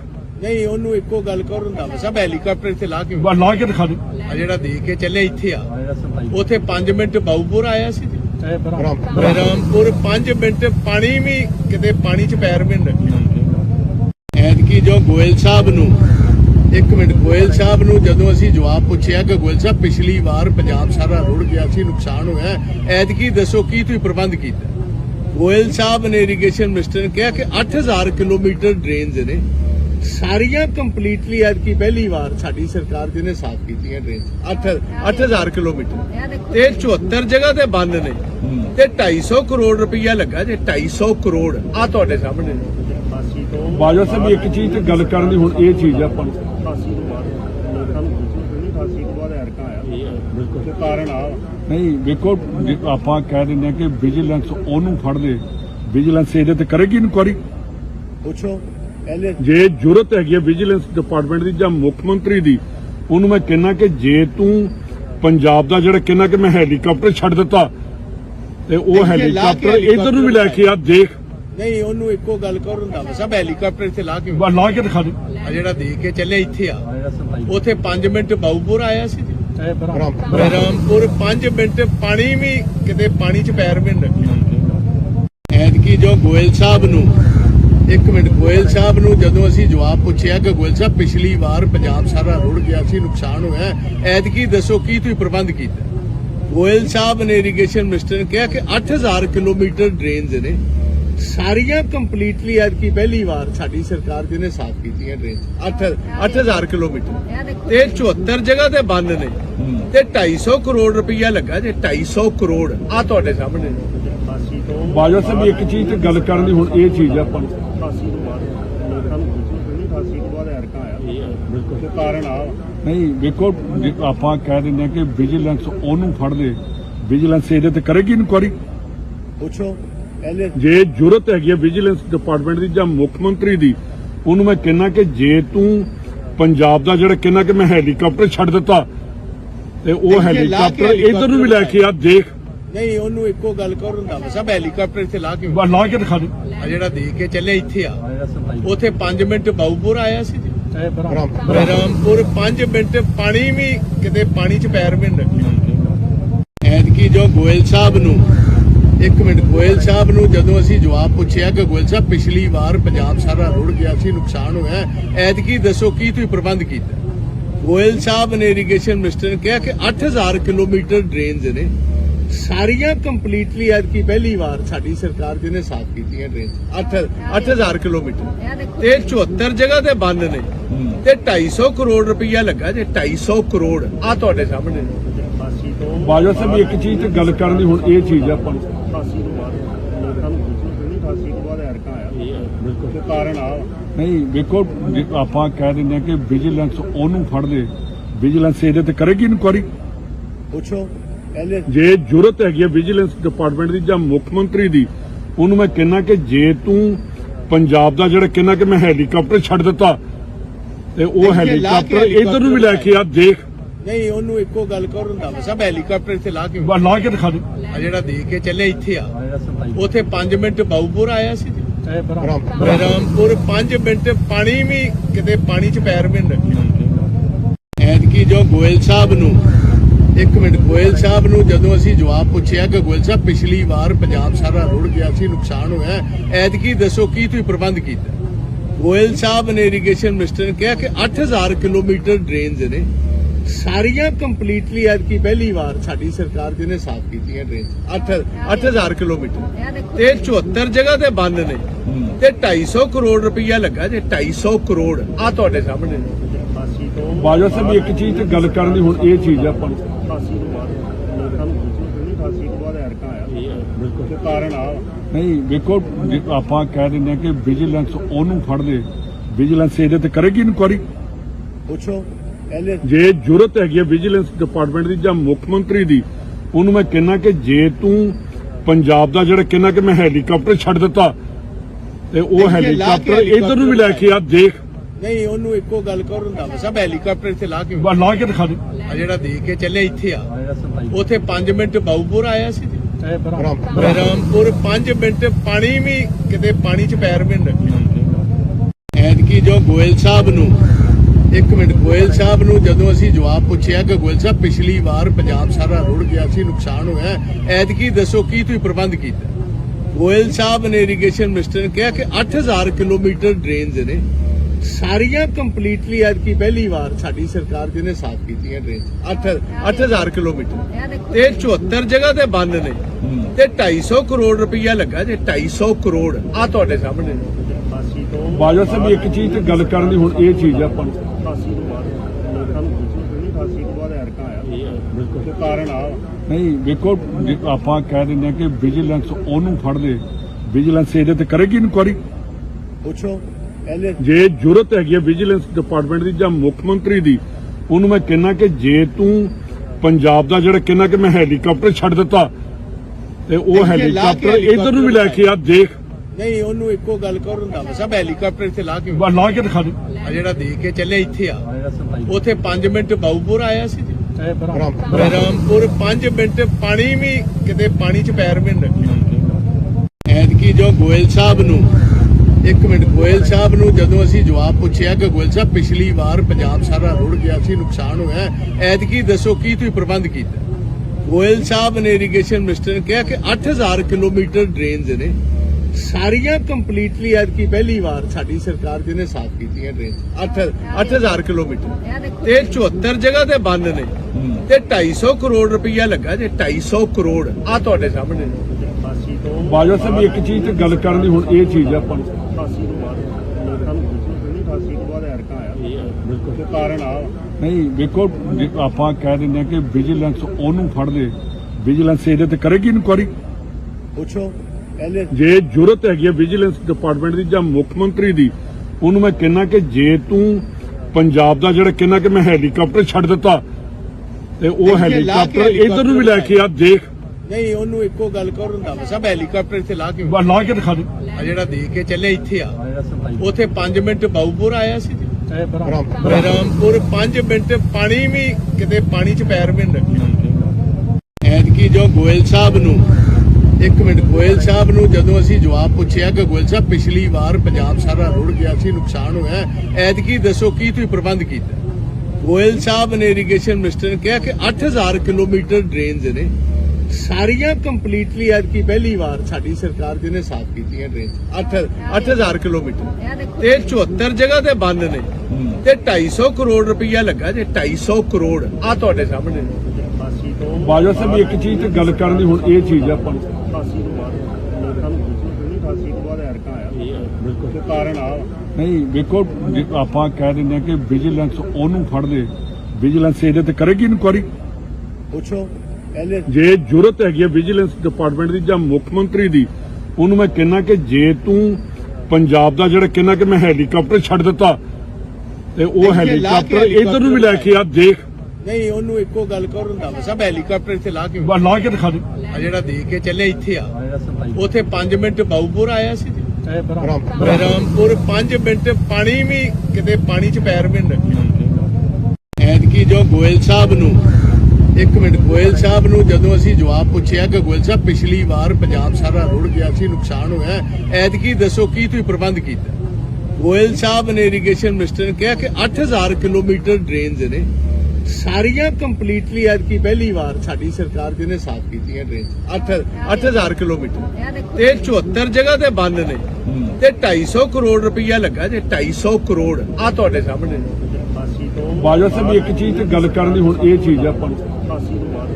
ਨਹੀਂ ਉਹਨੂੰ ਇੱਕੋ ਗੱਲ ਕਰ ਰੰਦਾ ਸਭ ਹੈਲੀਕਾਪਟਰ ਇੱਥੇ ਲਾ ਕੇ ਲਾ ਕੇ ਦਿਖਾ ਦੇ। ਆ ਜਿਹੜਾ ਦੇ ਕੇ ਚੱਲੇ ਇੱਥੇ ਆ। ਉਥੇ 5 ਮਿੰਟ ਬਾਉਪੁਰ ਆਇਆ ਸੀ। ਰਾਮਪੁਰ 5 ਮਿੰਟ ਪਾਣੀ ਵੀ ਕਿਤੇ ਪਾਣੀ ਚ ਪੈਰ ਵੀ ਰੱਖਿਆ ਐਤਕੀ ਜੋ ਗੋਇਲ ਸਾਹਿਬ ਨੂੰ ਇੱਕ ਮਿੰਟ ਗੋਇਲ ਸਾਹਿਬ ਨੂੰ ਜਦੋਂ ਅਸੀਂ ਜਵਾਬ ਪੁੱਛਿਆ ਕਿ ਗੋਇਲ ਸਾਹਿਬ ਪਿਛਲੀ ਵਾਰ ਪੰਜਾਬ ਸਾਰਾ ਰੁੜ ਗਿਆ ਸੀ ਨੁਕਸਾਨ ਹੋਇਆ ਐਤਕੀ ਦੱਸੋ ਕੀ ਤੁਸੀਂ ਪ੍ਰਬੰਧ ਕੀਤਾ? ਗੋਇਲ ਸਾਹਿਬ ਨੇ ਇਰੀਗੇਸ਼ਨ ਮਿਨਿਸਟਰ ਨੇ ਕਿਹਾ ਕਿ 8000 ਕਿਲੋਮੀਟਰ ਡਰੇਨਸ ਨੇ। ਸਾਰੀਆਂ ਕੰਪਲੀਟਲੀ ਐਤਕੀ ਪਹਿਲੀ ਵਾਰ ਸਾਡੀ ਸਰਕਾਰ ਜੀ ਨੇ ਸਾਫ਼ ਕੀਤੀਆਂ ਡਰੇਨਸ 8 8000 ਕਿਲੋਮੀਟਰ। ਤੇ 74 ਜਗ੍ਹਾ ਤੇ ਬੰਦ ਨੇ। ਤੇ 250 ਕਰੋੜ ਰੁਪਈਆ ਲੱਗਾ ਜੇ 250 ਕਰੋੜ ਆ ਤੁਹਾਡੇ ਸਾਹਮਣੇ। ਨੇ। 88 ਤੋਂ ਬਾਜਵਾ ਸਾਹਿਬ ਇੱਕ ਚੀਜ਼ ਤੇ ਗੱਲ ਕਰਨ ਦੀ ਹੁਣ ਇਹ ਚੀਜ਼ ਆ ਆਪਾਂ ਨੂੰ। 88 ਤੋਂ ਬਾਅਦ ਲੋਕਾਂ ਨੂੰ ਪੁੱਛਣਾ ਚਾਹੀਦਾ 88 ਤੋਂ ਬਾਅਦ ਐਰਕਾ ਆਇਆ ਬਿਲਕੁਲ। ਤੇ ਕਾਰਨ ਆ ਵਾ। ਨਹੀਂ ਵੇਖੋ ਆਪਾਂ ਕਹਿ ਦਿੰਦੇ ਆ ਕਿ ਵਿਜੀਲੈਂਸ ਉਹਨੂੰ ਫੜਦੇ ਵਿਜੀਲੈਂਸ ਇਹਦੇ ਤੇ ਕਰੇਗੀ ਇਨਕੁਆਰੀ? ਪੁੱਛੋ। ਪਹਿਲੇ ਜੇ ਜ਼ਰੂਰਤ ਹੈਗੀ ਹੈ ਵਿਜੀਲੈਂਸ ਡਿਪਾਰਟਮੈਂਟ ਦੀ ਜਾਂ ਮੁੱਖ ਮੰਤਰੀ ਦੀ ਉਹਨੂੰ ਮੈਂ ਕਹਿੰਨਾ ਕਿ ਜੇ ਤੂੰ ਪੰਜਾਬ ਦਾ ਜਿਹੜਾ ਕਹਿੰਨਾ ਕਿ ਮੈਂ ਹੈਲੀਕਾਪਟਰ ਛੱਡ ਦਿੱਤਾ ਤੇ ਉਹ ਦੇਖੀਏ, ਲਾ ਕੇ ਹੈਲੀਕਾਪਟਰ ਇਧਰ ਨੂੰ ਵੀ ਲੈ ਕੇ ਆ ਦੇਖ। ਨਹੀਂ ਉਹਨੂੰ ਇੱਕੋ ਗੱਲ ਕਰ ਰੰਦਾ ਸਭ ਹੈਲੀਕਾਪਟਰ ਇੱਥੇ ਲਾ ਕੇ ਲਾ ਕੇ ਦਿਖਾ ਦੇ। ਆ ਜਿਹੜਾ ਦੇ ਕੇ ਚੱਲੇ ਇੱਥੇ ਆ। ਉਥੇ 5 ਮਿੰਟ ਬਾਉਪੁਰ ਆਇਆ ਸੀ ਰਾਮਪੁਰ 5 ਮਿੰਟ ਪਾਣੀ ਵੀ ਕਿਤੇ ਪਾਣੀ ਚ ਪੈਰ ਵੀ ਨਹੀਂ ਰੱਖਿਆ। ਐਤਕੀ ਜੋ ਗੋਇਲ ਸਾਹਿਬ ਨੂੰ ਇੱਕ ਮਿੰਟ, ਗੋਇਲ ਸਾਹਿਬ ਨੂੰ ਜਦੋਂ ਅਸੀਂ ਜਵਾਬ ਪੁੱਛਿਆ ਕਿ ਗੋਇਲ ਸਾਹਿਬ, ਪਿਛਲੀ ਵਾਰ ਪੰਜਾਬ ਸਾਰਾ ਰੁੜ ਗਿਆ ਸੀ, ਨੁਕਸਾਨ ਹੋਇਆ ਐਤਕੀ ਦੱਸੋ ਕੀ ਤੁਸੀਂ ਪ੍ਰਬੰਧ ਕੀਤਾ? ਗੋਇਲ ਸਾਹਿਬ ਨੇ ਇਰੀਗੇਸ਼ਨ ਮਿਨਿਸਟਰ ਨੇ ਕਿਹਾ ਕਿ 8000 ਕਿਲੋਮੀਟਰ ਡਰੇਨਸ ਨੇ। ਸਾਰੀਆਂ ਕੰਪਲੀਟਲੀ ਐਤਕੀ ਪਹਿਲੀ ਵਾਰ ਸਾਡੀ ਸਰਕਾਰ ਜੀ ਨੇ ਸਾਫ਼ ਕੀਤੀਆਂ ਡਰੇਨਸ 8 8000 ਕਿਲੋਮੀਟਰ। ਤੇ 74 ਜਗ੍ਹਾ ਤੇ ਬੰਦ ਨੇ। ਤੇ 250 ਕਰੋੜ ਰੁਪਈਆ ਲੱਗਾ ਜੇ 250 ਕਰੋੜ। ਆ ਤੁਹਾਡੇ ਸਾਹਮਣੇ। ਬਾਜਵਾ ਸਾਹਿਬ, ਇੱਕ ਚੀਜ਼ ਤੇ ਗੱਲ ਕਰਨ ਦੀ ਹੁਣ ਇਹ ਚੀਜ਼ ਆ ਆਪਾਂ ਨੂੰ 88 ਤੋਂ ਬਾਅਦ ਲੋਕਾਂ ਨੂੰ ਪੁੱਛਣਾ ਚਾਹੀਦਾ 88 ਤੋਂ ਬਾਅਦ ਐਰਕਾ ਆਇਆ ਬਿਲਕੁਲ ਤੇ ਕਾਰਨ ਆ। ਨਹੀਂ ਵੇਖੋ ਆਪਾਂ ਕਹਿ ਦਿੰਦੇ ਆ ਕਿ ਵਿਜੀਲੈਂਸ ਉਹਨੂੰ ਫੜਦੇ ਵਿਜੀਲੈਂਸ ਇਹਦੇ ਤੇ ਕਰੇਗੀ ਇਨਕੁਆਰੀ ਪੁੱਛੋ ਪਹਿਲੇ ਜੇ ਜ਼ਰੂਰਤ ਹੈਗੀ ਹੈ ਵਿਜੀਲੈਂਸ ਡਿਪਾਰਟਮੈਂਟ ਦੀ ਜਾਂ ਮੁੱਖ ਮੰਤਰੀ ਦੀ ਉਹਨੂੰ ਮੈਂ ਕਹਿੰਨਾ ਕਿ ਜੇ ਤੂੰ ਪੰਜਾਬ ਦਾ ਜਿਹੜਾ ਕਹਿੰਨਾ ਕਿ ਮੈਂ ਹੈਲੀਕਾਪਟਰ ਛੱਡ ਦਿੱਤਾ ਤੇ ਉਹ ਲਾ ਹੈਲੀਕਾਪਟਰ ਇਧਰ ਨੂੰ ਵੀ ਲੈ ਕੇ ਆ ਦੇਖ। ਨਹੀਂ ਉਹਨੂੰ ਇੱਕੋ ਗੱਲ ਕਰ ਰੰਦਾ ਸਭ ਹੈਲੀਕਾਪਟਰ ਇੱਥੇ ਲਾ ਕੇ ਲਾ ਕੇ ਦਿਖਾ ਦੇ। ਆ ਜਿਹੜਾ ਦੇ ਕੇ ਚੱਲੇ ਇੱਥੇ ਆ। ਉਥੇ 5 ਮਿੰਟ ਬਾਉਪੁਰ ਆਇਆ ਸੀ ਰਾਮਪੁਰ 5 ਮਿੰਟ ਪਾਣੀ ਵੀ ਕਿਤੇ ਪਾਣੀ ਚ ਪੈਰ ਵੀ ਨਹੀਂ ਰੱਖਿਆ ਐਤਕੀ ਜੋ ਗੋਇਲ ਸਾਹਿਬ ਨੂੰ ਇੱਕ ਮਿੰਟ ਗੋਇਲ ਸਾਹਿਬ ਨੂੰ ਜਦੋਂ ਅਸੀਂ ਜਵਾਬ ਪੁੱਛਿਆ ਕਿ ਗੋਇਲ ਸਾਹਿਬ ਪਿਛਲੀ ਵਾਰ ਪੰਜਾਬ ਸਾਰਾ ਰੁੜ ਗਿਆ ਸੀ ਨੁਕਸਾਨ ਹੋਇਆ ਐਤਕੀ ਦੱਸੋ ਕੀ ਤੁਸੀਂ ਪ੍ਰਬੰਧ ਕੀਤਾ? ਗੋਇਲ ਸਾਹਿਬ ਨੇ ਇਰੀਗੇਸ਼ਨ ਮਿਨਿਸਟਰ ਨੇ ਕਿਹਾ ਕਿ 8000 ਕਿਲੋਮੀਟਰ ਡਰੇਨਸ ਨੇ। ਸਾਰੀਆਂ ਕੰਪਲੀਟਲੀ ਐਤਕੀ ਪਹਿਲੀ ਵਾਰ ਸਾਡੀ ਸਰਕਾਰ ਜੀ ਨੇ ਸਾਫ਼ ਕੀਤੀਆਂ ਡਰੇਨਸ 8 8000 ਕਿਲੋਮੀਟਰ। ਤੇ 74 ਜਗ੍ਹਾ ਤੇ ਬੰਦ ਨੇ। ਤੇ 250 ਕਰੋੜ ਰੁਪਈਆ ਲੱਗਾ ਜੇ 250 ਕਰੋੜ ਆ ਤੁਹਾਡੇ ਸਾਹਮਣੇ। ਨੇ। 88 ਤੋਂ ਬਾਜਵਾ ਸਾਹਿਬ ਇੱਕ ਚੀਜ਼ ਤੇ ਗੱਲ ਕਰਨ ਦੀ ਹੁਣ ਇਹ ਚੀਜ਼ ਆ ਆਪਾਂ ਨੂੰ। 88 ਤੋਂ ਬਾਅਦ ਲੋਕਾਂ ਨੂੰ ਪੁੱਛਣਾ ਚਾਹੀਦਾ 88 ਤੋਂ ਬਾਅਦ ਐਰਕਾ ਆਇਆ। ਬਿਲਕੁਲ। ਤੇ ਕਾਰਨ ਆ। ਵਾ। ਨਹੀਂ ਵੇਖੋ ਆਪਾਂ ਕਹਿ ਦਿੰਦੇ ਆ ਕਿ ਵਿਜੀਲੈਂਸ ਉਹਨੂੰ ਫੜਦੇ ਵਿਜੀਲੈਂਸ ਇਹਦੇ ਤੇ ਕਰੇਗੀ ਇਨਕੁਆਰੀ? ਪੁੱਛੋ। ਜੇ ਜ਼ਰੂਰਤ ਹੈਗੀ ਹੈ ਵਿਜੀਲੈਂਸ ਡਿਪਾਰਟਮੈਂਟ ਦੀ ਜਾਂ ਮੁੱਖ ਮੰਤਰੀ ਦੀ ਉਹਨੂੰ ਮੈਂ ਕਹਿੰਨਾ ਕਿ ਜੇ ਤੂੰ ਪੰਜਾਬ ਦਾ ਜਿਹੜਾ ਕਹਿੰਨਾ ਕਿ ਮੈਂ ਹੈਲੀਕਾਪਟਰ ਛੱਡ ਦਿੱਤਾ ਤੇ ਉਹ ਦੇਖੀਏ, ਲਾ ਕੇ ਹੈਲੀਕਾਪਟਰ ਇਧਰ ਨੂੰ ਵੀ ਲੈ ਕੇ ਆ ਦੇਖ। ਨਹੀਂ ਉਹਨੂੰ ਇੱਕੋ ਗੱਲ ਕਰ ਰੰਦਾ ਸਭ ਹੈਲੀਕਾਪਟਰ ਇੱਥੇ ਲਾ ਕੇ ਲਾ ਕੇ ਦਿਖਾ ਦੇ। ਆ ਜਿਹੜਾ ਦੇ ਕੇ ਚੱਲੇ ਇੱਥੇ ਆ। ਉਥੇ 5 ਮਿੰਟ ਬਾਉਪੁਰ ਆਇਆ ਸੀ ਰਾਮਪੁਰ 5 ਮਿੰਟ ਪਾਣੀ ਵੀ ਕਿਤੇ ਪਾਣੀ ਚ ਪੈਰ ਵੀ ਨਹੀਂ ਰੱਖਿਆ। ਐਤਕੀ ਜੋ ਗੋਇਲ ਸਾਹਿਬ ਨੂੰ ਇੱਕ ਮਿੰਟ, ਗੋਇਲ ਸਾਹਿਬ ਨੂੰ ਜਦੋਂ ਅਸੀਂ ਜਵਾਬ ਪੁੱਛਿਆ ਕਿ ਗੋਇਲ ਸਾਹਿਬ, ਪਿਛਲੀ ਵਾਰ ਪੰਜਾਬ ਸਾਰਾ ਰੁੜ ਗਿਆ ਸੀ, ਨੁਕਸਾਨ ਹੋਇਆ, ਐਤਕੀ ਦੱਸੋ ਕੀ ਤੁਸੀਂ ਪ੍ਰਬੰਧ ਕੀਤਾ? ਗੋਇਲ ਸਾਹਿਬ ਨੇ ਇਰੀਗੇਸ਼ਨ ਮਿਨਿਸਟਰ ਨੇ ਕਿਹਾ ਕਿ 8000 ਕਿਲੋਮੀਟਰ ਡਰੇਨਸ ਨੇ। ਸਾਰੀਆਂ ਕੰਪਲੀਟਲੀ ਐਤਕੀ ਪਹਿਲੀ ਵਾਰ ਸਾਡੀ ਸਰਕਾਰ ਜੀ ਨੇ ਸਾਫ਼ ਕੀਤੀਆਂ ਡਰੇਨਸ 8 8000 ਕਿਲੋਮੀਟਰ। ਤੇ 74 ਜਗ੍ਹਾ ਤੇ ਬੰਦ ਨੇ। ਤੇ 250 ਕਰੋੜ ਰੁਪਈਆ ਲੱਗਾ ਜੇ 250 ਕਰੋੜ। ਆ ਤੁਹਾਡੇ ਸਾਹਮਣੇ ਬਾਜਵਾ ਸਾਹਿਬ, ਇੱਕ ਚੀਜ਼ ਤੇ ਗੱਲ ਕਰਨ ਦੀ ਹੁਣ ਇਹ ਚੀਜ਼ ਆ ਆਪਾਂ ਨੂੰ 88 ਤੋਂ ਬਾਅਦ ਲੋਕਾਂ ਨੂੰ ਪੁੱਛਣਾ ਚਾਹੀਦਾ 88 ਤੋਂ ਬਾਅਦ ਐਰਕਾ ਆਇਆ ਬਿਲਕੁਲ ਤੇ ਕਾਰਨ ਆ। ਨਹੀਂ ਵੇਖੋ ਜੇ ਆਪਾਂ ਕਹਿ ਦਿੰਦੇ ਆ ਕਿ ਵਿਜੀਲੈਂਸ ਉਹਨੂੰ ਫੜਦੇ ਵਿਜੀਲੈਂਸ ਇਹਦੇ ਤੇ ਕਰੇਗੀ ਇਨਕੁਆਰੀ? ਪੁੱਛੋ ਜੇ ਜ਼ਰੂਰਤ ਹੈਗੀ ਵਿਜੀਲੈਂਸ ਡਿਪਾਰਟਮੈਂਟ ਦੀ ਜਾਂ ਮੁੱਖ ਮੰਤਰੀ ਦੀ ਉਹਨੂੰ ਮੈਂ ਕਹਿੰਨਾ ਕਿ ਜੇ ਤੂੰ ਪੰਜਾਬ ਦਾ ਜਿਹੜਾ ਕਹਿੰਨਾ ਕਿ ਮੈਂ ਹੈਲੀਕਾਪਟਰ ਛੱਡ ਦਿੱਤਾ ਤੇ ਉਹ ਲਾ ਹੈਲੀਕਾਪਟਰ ਇਧਰ ਨੂੰ ਵੀ ਲੈ ਕੇ ਆ ਦੇਖ। ਨਹੀਂ ਉਹਨੂੰ ਇੱਕੋ ਗੱਲ ਕਰ ਹੁੰਦਾ ਸਭ ਹੈਲੀਕਾਪਟਰ ਇੱਥੇ ਲਾ ਕੇ ਲਾ ਕੇ ਦਿਖਾ ਦੇ। ਆ ਜਿਹੜਾ ਦੇ ਕੇ ਚੱਲਿਆ ਇੱਥੇ ਆ। ਉਥੇ 5 ਮਿੰਟ ਬਾਉਪੁਰ ਆਇਆ ਸੀ। ਬ੍ਰਹਮਪੁਰ 5 ਮਿੰਟ ਪਾਣੀ ਵੀ ਕਿਤੇ ਪਾਣੀ ਚ ਪੈਰ ਵੀ ਨਹੀਂ ਰੱਖਿਆ ਐਤਕੀ ਜੋ ਗੋਇਲ ਸਾਹਿਬ ਨੂੰ ਇੱਕ ਮਿੰਟ ਗੋਇਲ ਸਾਹਿਬ ਨੂੰ ਜਦੋਂ ਅਸੀਂ ਜਵਾਬ ਪੁੱਛਿਆ ਕਿ ਗੋਇਲ ਸਾਹਿਬ ਪਿਛਲੀ ਵਾਰ ਪੰਜਾਬ ਸਾਰਾ ਰੁੜ ਗਿਆ ਸੀ ਨੁਕਸਾਨ ਹੋਇਆ ਐਤਕੀ ਦੱਸੋ ਕੀ ਤੁਸੀਂ ਪ੍ਰਬੰਧ ਕੀਤਾ? ਗੋਇਲ ਸਾਹਿਬ ਨੇ ਇਰੀਗੇਸ਼ਨ ਮਿਨਿਸਟਰ ਨੇ ਕਿਹਾ ਕਿ 8000 ਕਿਲੋਮੀਟਰ ਡਰੇਨਸ ਨੇ। ਸਾਰੀਆਂ ਕੰਪਲੀਟਲੀ ਐਤਕੀ ਪਹਿਲੀ ਵਾਰ ਸਾਡੀ ਸਰਕਾਰ ਜੀ ਨੇ ਸਾਫ਼ ਕੀਤੀਆਂ ਡਰੇਨਸ 8 8000 ਕਿਲੋਮੀਟਰ। ਤੇ 74 ਜਗ੍ਹਾ ਤੇ ਬੰਦ ਨੇ। ਤੇ 250 ਕਰੋੜ ਰੁਪਈਆ ਲੱਗਾ ਜੇ 250 ਕਰੋੜ ਆ ਤੁਹਾਡੇ ਸਾਹਮਣੇ। ਨੇ। 88 ਤੋਂ ਬਾਜਵਾ ਸਾਹਿਬ ਇੱਕ ਚੀਜ਼ ਤੇ ਗੱਲ ਕਰਨ ਦੀ ਹੁਣ ਇਹ ਚੀਜ਼ ਆ ਆਪਾਂ ਨੂੰ। 88 ਤੋਂ ਬਾਅਦ ਲੋਕਾਂ ਨੂੰ ਪੁੱਛੋ ਕਿ 88 ਤੋਂ ਬਾਅਦ ਐਰਕਾ ਆਇਆ ਬਿਲਕੁਲ। ਤੇ ਕਾਰਨ ਆ। ਨਹੀਂ ਵੇਖੋ ਆਪਾਂ ਕਹਿ ਦਿੰਦੇ ਕਿ ਵਿਜੀਲੈਂਸ ਉਹਨੂੰ ਫੜ ਲੇ। ਵਿਜੀਲੈਂਸ ਇਹਦੇ ਤੇ ਕਰੇਗੀ ਇਨਕੁਆਰੀ ਪੁੱਛੋ। ਪਹਿਲੇ ਜੇ ਜ਼ਰੂਰਤ ਹੈਗੀ ਹੈ ਵਿਜੀਲੈਂਸ ਡਿਪਾਰਟਮੈਂਟ ਦੀ ਜਾਂ ਮੁੱਖ ਮੰਤਰੀ ਦੀ ਉਹਨੂੰ ਮੈਂ ਕਹਿੰਨਾ ਕਿ ਜੇ ਤੂੰ ਪੰਜਾਬ ਦਾ ਜਿਹੜਾ ਕਹਿੰਨਾ ਕਿ ਮੈਂ ਹੈਲੀਕਾਪਟਰ ਛੱਡ ਦਿੱਤਾ ਤੇ ਉਹ ਇੱਥੇ ਲਾ ਕੇ ਹੈਲੀਕਾਪਟਰ ਇਧਰ ਨੂੰ ਵੀ ਲੈ ਕੇ ਆ ਦੇਖ। ਨਹੀਂ ਉਹਨੂੰ ਇੱਕੋ ਗੱਲ ਕਰ ਹੁੰਦਾ ਸਭ ਹੈਲੀਕਾਪਟਰ ਇੱਥੇ ਲਾ ਕੇ ਲਾ ਕੇ ਦਿਖਾ ਦੇ। ਆ ਜਿਹੜਾ ਦੇ ਕੇ ਚੱਲਿਆ ਇੱਥੇ ਆ। ਉਥੇ 5 ਮਿੰਟ ਬਾਉਪੁਰ ਆਇਆ ਸੀ। ਬ੍ਰਹਮਪੁਰ 5 ਮਿੰਟ ਪਾਣੀ ਵੀ ਕਿਤੇ ਪਾਣੀ ਚ ਪੈਰ ਵੀ ਨਹੀਂ ਰੱਖਿਆ। ਐਤਕੀ ਜੋ ਗੋਇਲ ਸਾਹਿਬ ਨੂੰ ਇੱਕ ਮਿੰਟ, ਗੋਇਲ ਸਾਹਿਬ ਨੂੰ ਜਦੋਂ ਅਸੀਂ ਜਵਾਬ ਪੁੱਛਿਆ ਕਿ ਗੋਇਲ ਸਾਹਿਬ, ਪਿਛਲੀ ਵਾਰ ਪੰਜਾਬ ਸਾਰਾ ਰੁੜ ਗਿਆ ਸੀ, ਨੁਕਸਾਨ ਹੋਇਆ ਐਤਕੀ ਦੱਸੋ ਕੀ ਤੁਸੀਂ ਪ੍ਰਬੰਧ ਕੀਤਾ? ਗੋਇਲ ਸਾਹਿਬ ਨੇ ਇਰੀਗੇਸ਼ਨ ਮਿਨਿਸਟਰ ਨੇ ਕਿਹਾ ਕਿ 8000 ਕਿਲੋਮੀਟਰ ਡਰੇਨਸ ਨੇ। ਸਾਰੀਆਂ ਕੰਪਲੀਟਲੀ ਐਤਕੀ ਪਹਿਲੀ ਵਾਰ ਸਾਡੀ ਸਰਕਾਰ ਜੀ ਨੇ ਸਾਫ਼ ਕੀਤੀਆਂ ਡਰੇਨਸ 8 8000 ਕਿਲੋਮੀਟਰ। ਤੇ 74 ਜਗ੍ਹਾ ਤੇ ਬੰਦ ਨੇ। ਤੇ 250 ਕਰੋੜ ਰੁਪਈਆ ਲੱਗਾ ਜੇ 250 ਕਰੋੜ। ਆ ਤੁਹਾਡੇ ਸਾਹਮਣੇ ਬਾਜਵਾ ਸਾਹਿਬ, ਇੱਕ ਚੀਜ਼ ਤੇ ਗੱਲ ਕਰਨ ਦੀ ਹੁਣ ਇਹ ਚੀਜ਼ ਆ ਆਪਾਂ ਨੂੰ 88 ਤੋਂ ਬਾਅਦ ਲੋਕਾਂ ਨੂੰ ਪੁੱਛੋ ਕਿ 88 ਤੋਂ ਬਾਅਦ ਐਰਕਾ ਆਇਆ। ਬਿਲਕੁਲ। ਤੇ ਕਾਰਨ ਆ। ਨਹੀਂ ਵੇਖੋ ਆਪਾਂ ਕਹਿ ਦਿੰਦੇ ਹਾਂ ਕਿ ਵਿਜੀਲੈਂਸ ਉਹਨੂੰ ਫੜ ਲੇ ਵਿਜੀਲੈਂਸ ਇਹਦੇ ਤੇ ਕਰੇਗੀ ਇਨਕੁਆਰੀ? ਪੁੱਛੋ ਪਹਿਲੇ ਜੇ ਜ਼ਰੂਰਤ ਹੈਗੀ ਹੈ ਵਿਜੀਲੈਂਸ ਡਿਪਾਰਟਮੈਂਟ ਦੀ ਜਾਂ ਮੁੱਖ ਮੰਤਰੀ ਦੀ ਉਹਨੂੰ ਮੈਂ ਕਹਿੰਨਾ ਕਿ ਜੇ ਤੂੰ ਪੰਜਾਬ ਦਾ ਜਿਹੜਾ ਕਹਿੰਨਾ ਕਿ ਮੈਂ ਹੈਲੀਕਾਪਟਰ ਛੱਡ ਦਿੱਤਾ ਤੇ ਉਹ ਹੈਲੀਕਾਪਟਰ ਇਧਰ ਨੂੰ ਵੀ ਲੈ ਕੇ ਆ ਦੇਖ। ਨਹੀਂ ਉਹਨੂੰ ਇੱਕੋ ਗੱਲ ਕਰ ਹੁੰਦਾ ਸਭ ਹੈਲੀਕਾਪਟਰ ਇੱਥੇ ਲਾ ਕੇ ਲਾ ਕੇ ਦਿਖਾ ਦੇ। ਆ ਜਿਹੜਾ ਦੇ ਕੇ ਚੱਲਿਆ ਇੱਥੇ ਆ। ਉਥੇ 5 ਮਿੰਟ ਬਾਉਪੁਰ ਆਇਆ ਸੀ ਬ੍ਰਹਮਪੁਰ 5 ਮਿੰਟ ਪਾਣੀ ਵੀ ਕਿਤੇ ਪਾਣੀ ਚ ਪੈਰ ਵੀ ਨਹੀਂ ਰੱਖਿਆ। ਐਤਕੀ ਜੋ ਗੋਇਲ ਸਾਹਿਬ ਨੂੰ ਇੱਕ ਮਿੰਟ ਗੋਇਲ ਸਾਹਿਬ ਨੂੰ ਜਦੋਂ ਅਸੀਂ ਜਵਾਬ ਪੁੱਛਿਆ ਕਿ ਗੋਇਲ ਸਾਹਿਬ ਪਿਛਲੀ ਵਾਰ ਪੰਜਾਬ ਸਾਰਾ ਰੁੜ ਗਿਆ ਸੀ ਨੁਕਸਾਨ ਹੋਇਆ ਐਤਕੀ ਦੱਸੋ ਕੀ ਤੁਸੀਂ ਪ੍ਰਬੰਧ ਕੀਤਾ? ਗੋਇਲ ਸਾਹਿਬ ਨੇ ਇਰੀਗੇਸ਼ਨ ਮਿਨਿਸਟਰ ਨੇ ਕਿਹਾ ਕਿ 8000 ਕਿਲੋਮੀਟਰ ਡਰੇਨਸ ਨੇ। ਸਾਰੀਆਂ ਕੰਪਲੀਟਲੀ ਐਤਕੀ ਪਹਿਲੀ ਵਾਰ ਸਾਡੀ ਸਰਕਾਰ ਜੀ ਨੇ ਸਾਫ਼ ਕੀਤੀਆਂ ਡਰੇਨਸ 8 8000 ਕਿਲੋਮੀਟਰ। ਤੇ 74 ਜਗ੍ਹਾ ਤੇ ਬੰਦ ਨੇ। ਤੇ 250 ਕਰੋੜ ਰੁਪਈਆ ਲੱਗਾ ਜੇ 250 ਕਰੋੜ। ਆ ਤੁਹਾਡੇ ਸਾਹਮਣੇ ਨੇ। 88 ਤੋਂ ਬਾਜਵਾ ਸਾਹਿਬ ਇੱਕ ਚੀਜ਼ ਤੇ ਗੱਲ ਕਰਨ ਦੀ ਹੁਣ ਇਹ ਚੀਜ਼ ਆ ਆਪਾਂ ਨੂੰ। 88 ਤੋਂ ਬਾਅਦ ਲੋਕਾਂ ਨੂੰ ਪੁੱਛੋ ਕਿ 88 ਤੋਂ ਬਾਅਦ ਐਰਕਾ ਆਇਆ ਬਿਲਕੁਲ ਤੇ ਕਾਰਨ ਆ ਨਹੀਂ ਵੇਖੋ ਆਪਾਂ ਕਹਿ ਦਿੰਦੇ ਹਾਂ ਕਿ ਵਿਜੀਲੈਂਸ ਉਹਨੂੰ ਫੜ ਲੇ। ਵਿਜੀਲੈਂਸ ਇਹਦੇ ਤੇ ਕਰੇਗੀ ਇਨਕੁਆਰੀ? ਪੁੱਛੋ। ਜੇ ਜ਼ਰੂਰਤ ਹੈਗੀ ਹੈ ਵਿਜੀਲੈਂਸ ਡਿਪਾਰਟਮੈਂਟ ਦੀ ਜਾਂ ਮੁੱਖ ਮੰਤਰੀ ਦੀ ਉਹਨੂੰ ਮੈਂ ਕਹਿੰਨਾ ਕਿ ਜੇ ਤੂੰ ਪੰਜਾਬ ਦਾ ਜਿਹੜਾ ਕਹਿੰਨਾ ਕਿ ਮੈਂ ਹੈਲੀਕਾਪਟਰ ਛੱਡ ਦਿੱਤਾ ਤੇ ਉਹ ਇੱਥੇ ਲਾ ਕੇ ਹੈਲੀਕਾਪਟਰ ਇਧਰ ਨੂੰ ਵੀ ਲੈ ਕੇ ਆ ਦੇਖ। ਨਹੀਂ ਉਹਨੂੰ ਇੱਕੋ ਗੱਲ ਕਰ ਹੁੰਦਾ ਸਭ ਹੈਲੀਕਾਪਟਰ ਇੱਥੇ ਲਾ ਕੇ ਲਾ ਕੇ ਦਿਖਾ ਦੇ। ਆ ਜਿਹੜਾ ਦੇ ਕੇ ਚੱਲਿਆ ਇੱਥੇ ਆ। ਉਥੇ 5 ਮਿੰਟ ਬਾਉਪੁਰ ਆਇਆ ਸੀ ਬ੍ਰਹਮਪੁਰ 5 ਮਿੰਟ ਪਾਣੀ ਵੀ ਕਿਤੇ ਪਾਣੀ ਚ ਪੈਰ ਵੀ ਨਹੀਂ ਰੱਖਿਆ। ਐਤਕੀ ਜੋ ਗੋਇਲ ਸਾਹਿਬ ਨੂੰ ਇੱਕ ਮਿੰਟ, ਗੋਇਲ ਸਾਹਿਬ ਨੂੰ ਜਦੋਂ ਅਸੀਂ ਜਵਾਬ ਪੁੱਛਿਆ ਕਿ ਗੋਇਲ ਸਾਹਿਬ, ਪਿਛਲੀ ਵਾਰ ਪੰਜਾਬ ਸਾਰਾ ਰੁੜ ਗਿਆ ਸੀ, ਨੁਕਸਾਨ ਹੋਇਆ, ਐਤਕੀ ਦੱਸੋ ਕੀ ਤੁਸੀਂ ਪ੍ਰਬੰਧ ਕੀਤਾ? ਗੋਇਲ ਸਾਹਿਬ ਨੇ ਇਰੀਗੇਸ਼ਨ ਮਿਨਿਸਟਰ ਨੇ ਕਿਹਾ ਕਿ 8000 ਕਿਲੋਮੀਟਰ ਡਰੇਨਸ ਨੇ। ਸਾਰੀਆਂ ਕੰਪਲੀਟਲੀ ਐਤਕੀ ਪਹਿਲੀ ਵਾਰ ਸਾਡੀ ਸਰਕਾਰ ਜੀ ਨੇ ਸਾਫ਼ ਕੀਤੀਆਂ ਡਰੇਨਸ 8 8000 ਕਿਲੋਮੀਟਰ। ਤੇ 74 ਜਗ੍ਹਾ ਤੇ ਬੰਦ ਨੇ। ਤੇ 250 ਕਰੋੜ ਰੁਪਈਆ ਲੱਗਾ ਜੇ 250 ਕਰੋੜ। ਆ ਤੁਹਾਡੇ ਸਾਹਮਣੇ। ਬਾਜਵਾ ਸਾਹਿਬ, ਇੱਕ ਚੀਜ਼ ਤੇ ਗੱਲ ਕਰਨ ਦੀ ਹੁਣ ਇਹ ਚੀਜ਼ ਆ ਆਪਾਂ ਨੂੰ 88 ਤੋਂ ਬਾਅਦ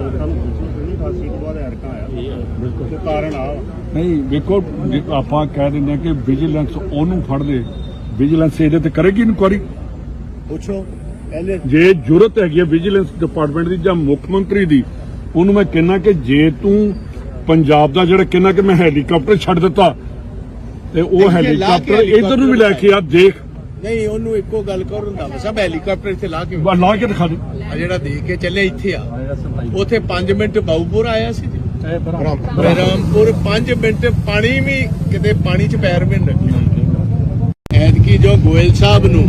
ਲੋਕਾਂ ਨੂੰ ਪੁੱਛੋ ਕਿ 88 ਤੋਂ ਬਾਅਦ ਐਰਕਾ ਆਇਆ ਬਿਲਕੁਲ। ਤੇ ਕਾਰਨ ਆ। ਨਹੀਂ ਵੇਖੋ ਜੇ ਆਪਾਂ ਕਹਿ ਦਿੰਦੇ ਹਾਂ ਕਿ ਵਿਜੀਲੈਂਸ ਉਹਨੂੰ ਫੜ ਲੇ ਵਿਜੀਲੈਂਸ ਇਹਦੇ ਤੇ ਕਰੇਗੀ ਇਨਕੁਆਰੀ? ਪੁੱਛੋ ਪਹਿਲੇ ਜੇ ਜ਼ਰੂਰਤ ਹੈਗੀ ਹੈ ਵਿਜੀਲੈਂਸ ਡਿਪਾਰਟਮੈਂਟ ਦੀ ਜਾਂ ਮੁੱਖ ਮੰਤਰੀ ਦੀ ਉਹਨੂੰ ਮੈਂ ਕਹਿੰਨਾ ਕਿ ਜੇ ਤੂੰ ਪੰਜਾਬ ਦਾ ਜਿਹੜਾ ਕਹਿੰਨਾ ਕਿ ਮੈਂ ਹੈਲੀਕਾਪਟਰ ਛੱਡ ਦਿੱਤਾ ਤੇ ਉਹ ਹੈਲੀਕਾਪਟਰ ਇਧਰ ਨੂੰ ਵੀ ਲੈ ਕੇ ਆ ਦੇਖ। ਨਹੀਂ ਉਹਨੂੰ ਇੱਕੋ ਗੱਲ ਕਰੋ ਰੰਧਾਵਾ ਸਾਹਿਬ ਹੈਲੀਕਾਪਟਰ ਇੱਥੇ ਲਾ ਕੇ ਲਾ ਕੇ ਦਿਖਾ ਦੇ। ਆ ਜਿਹੜਾ ਦੇ ਕੇ ਚੱਲੇ ਇੱਥੇ ਆ। ਉਥੇ 5 ਮਿੰਟ ਬਾਉਪੁਰ ਆਇਆ ਸੀ। ਜੀ ਬ੍ਰਹਮ ਰਾਮਪੁਰ 5 ਮਿੰਟ ਪਾਣੀ ਵੀ ਕਿਤੇ ਪਾਣੀ ਚ ਪੈਰ ਵੀ ਨਹੀਂ ਰੱਖਿਆ ਐਤਕੀ ਜੋ ਗੋਇਲ ਸਾਹਿਬ ਨੂੰ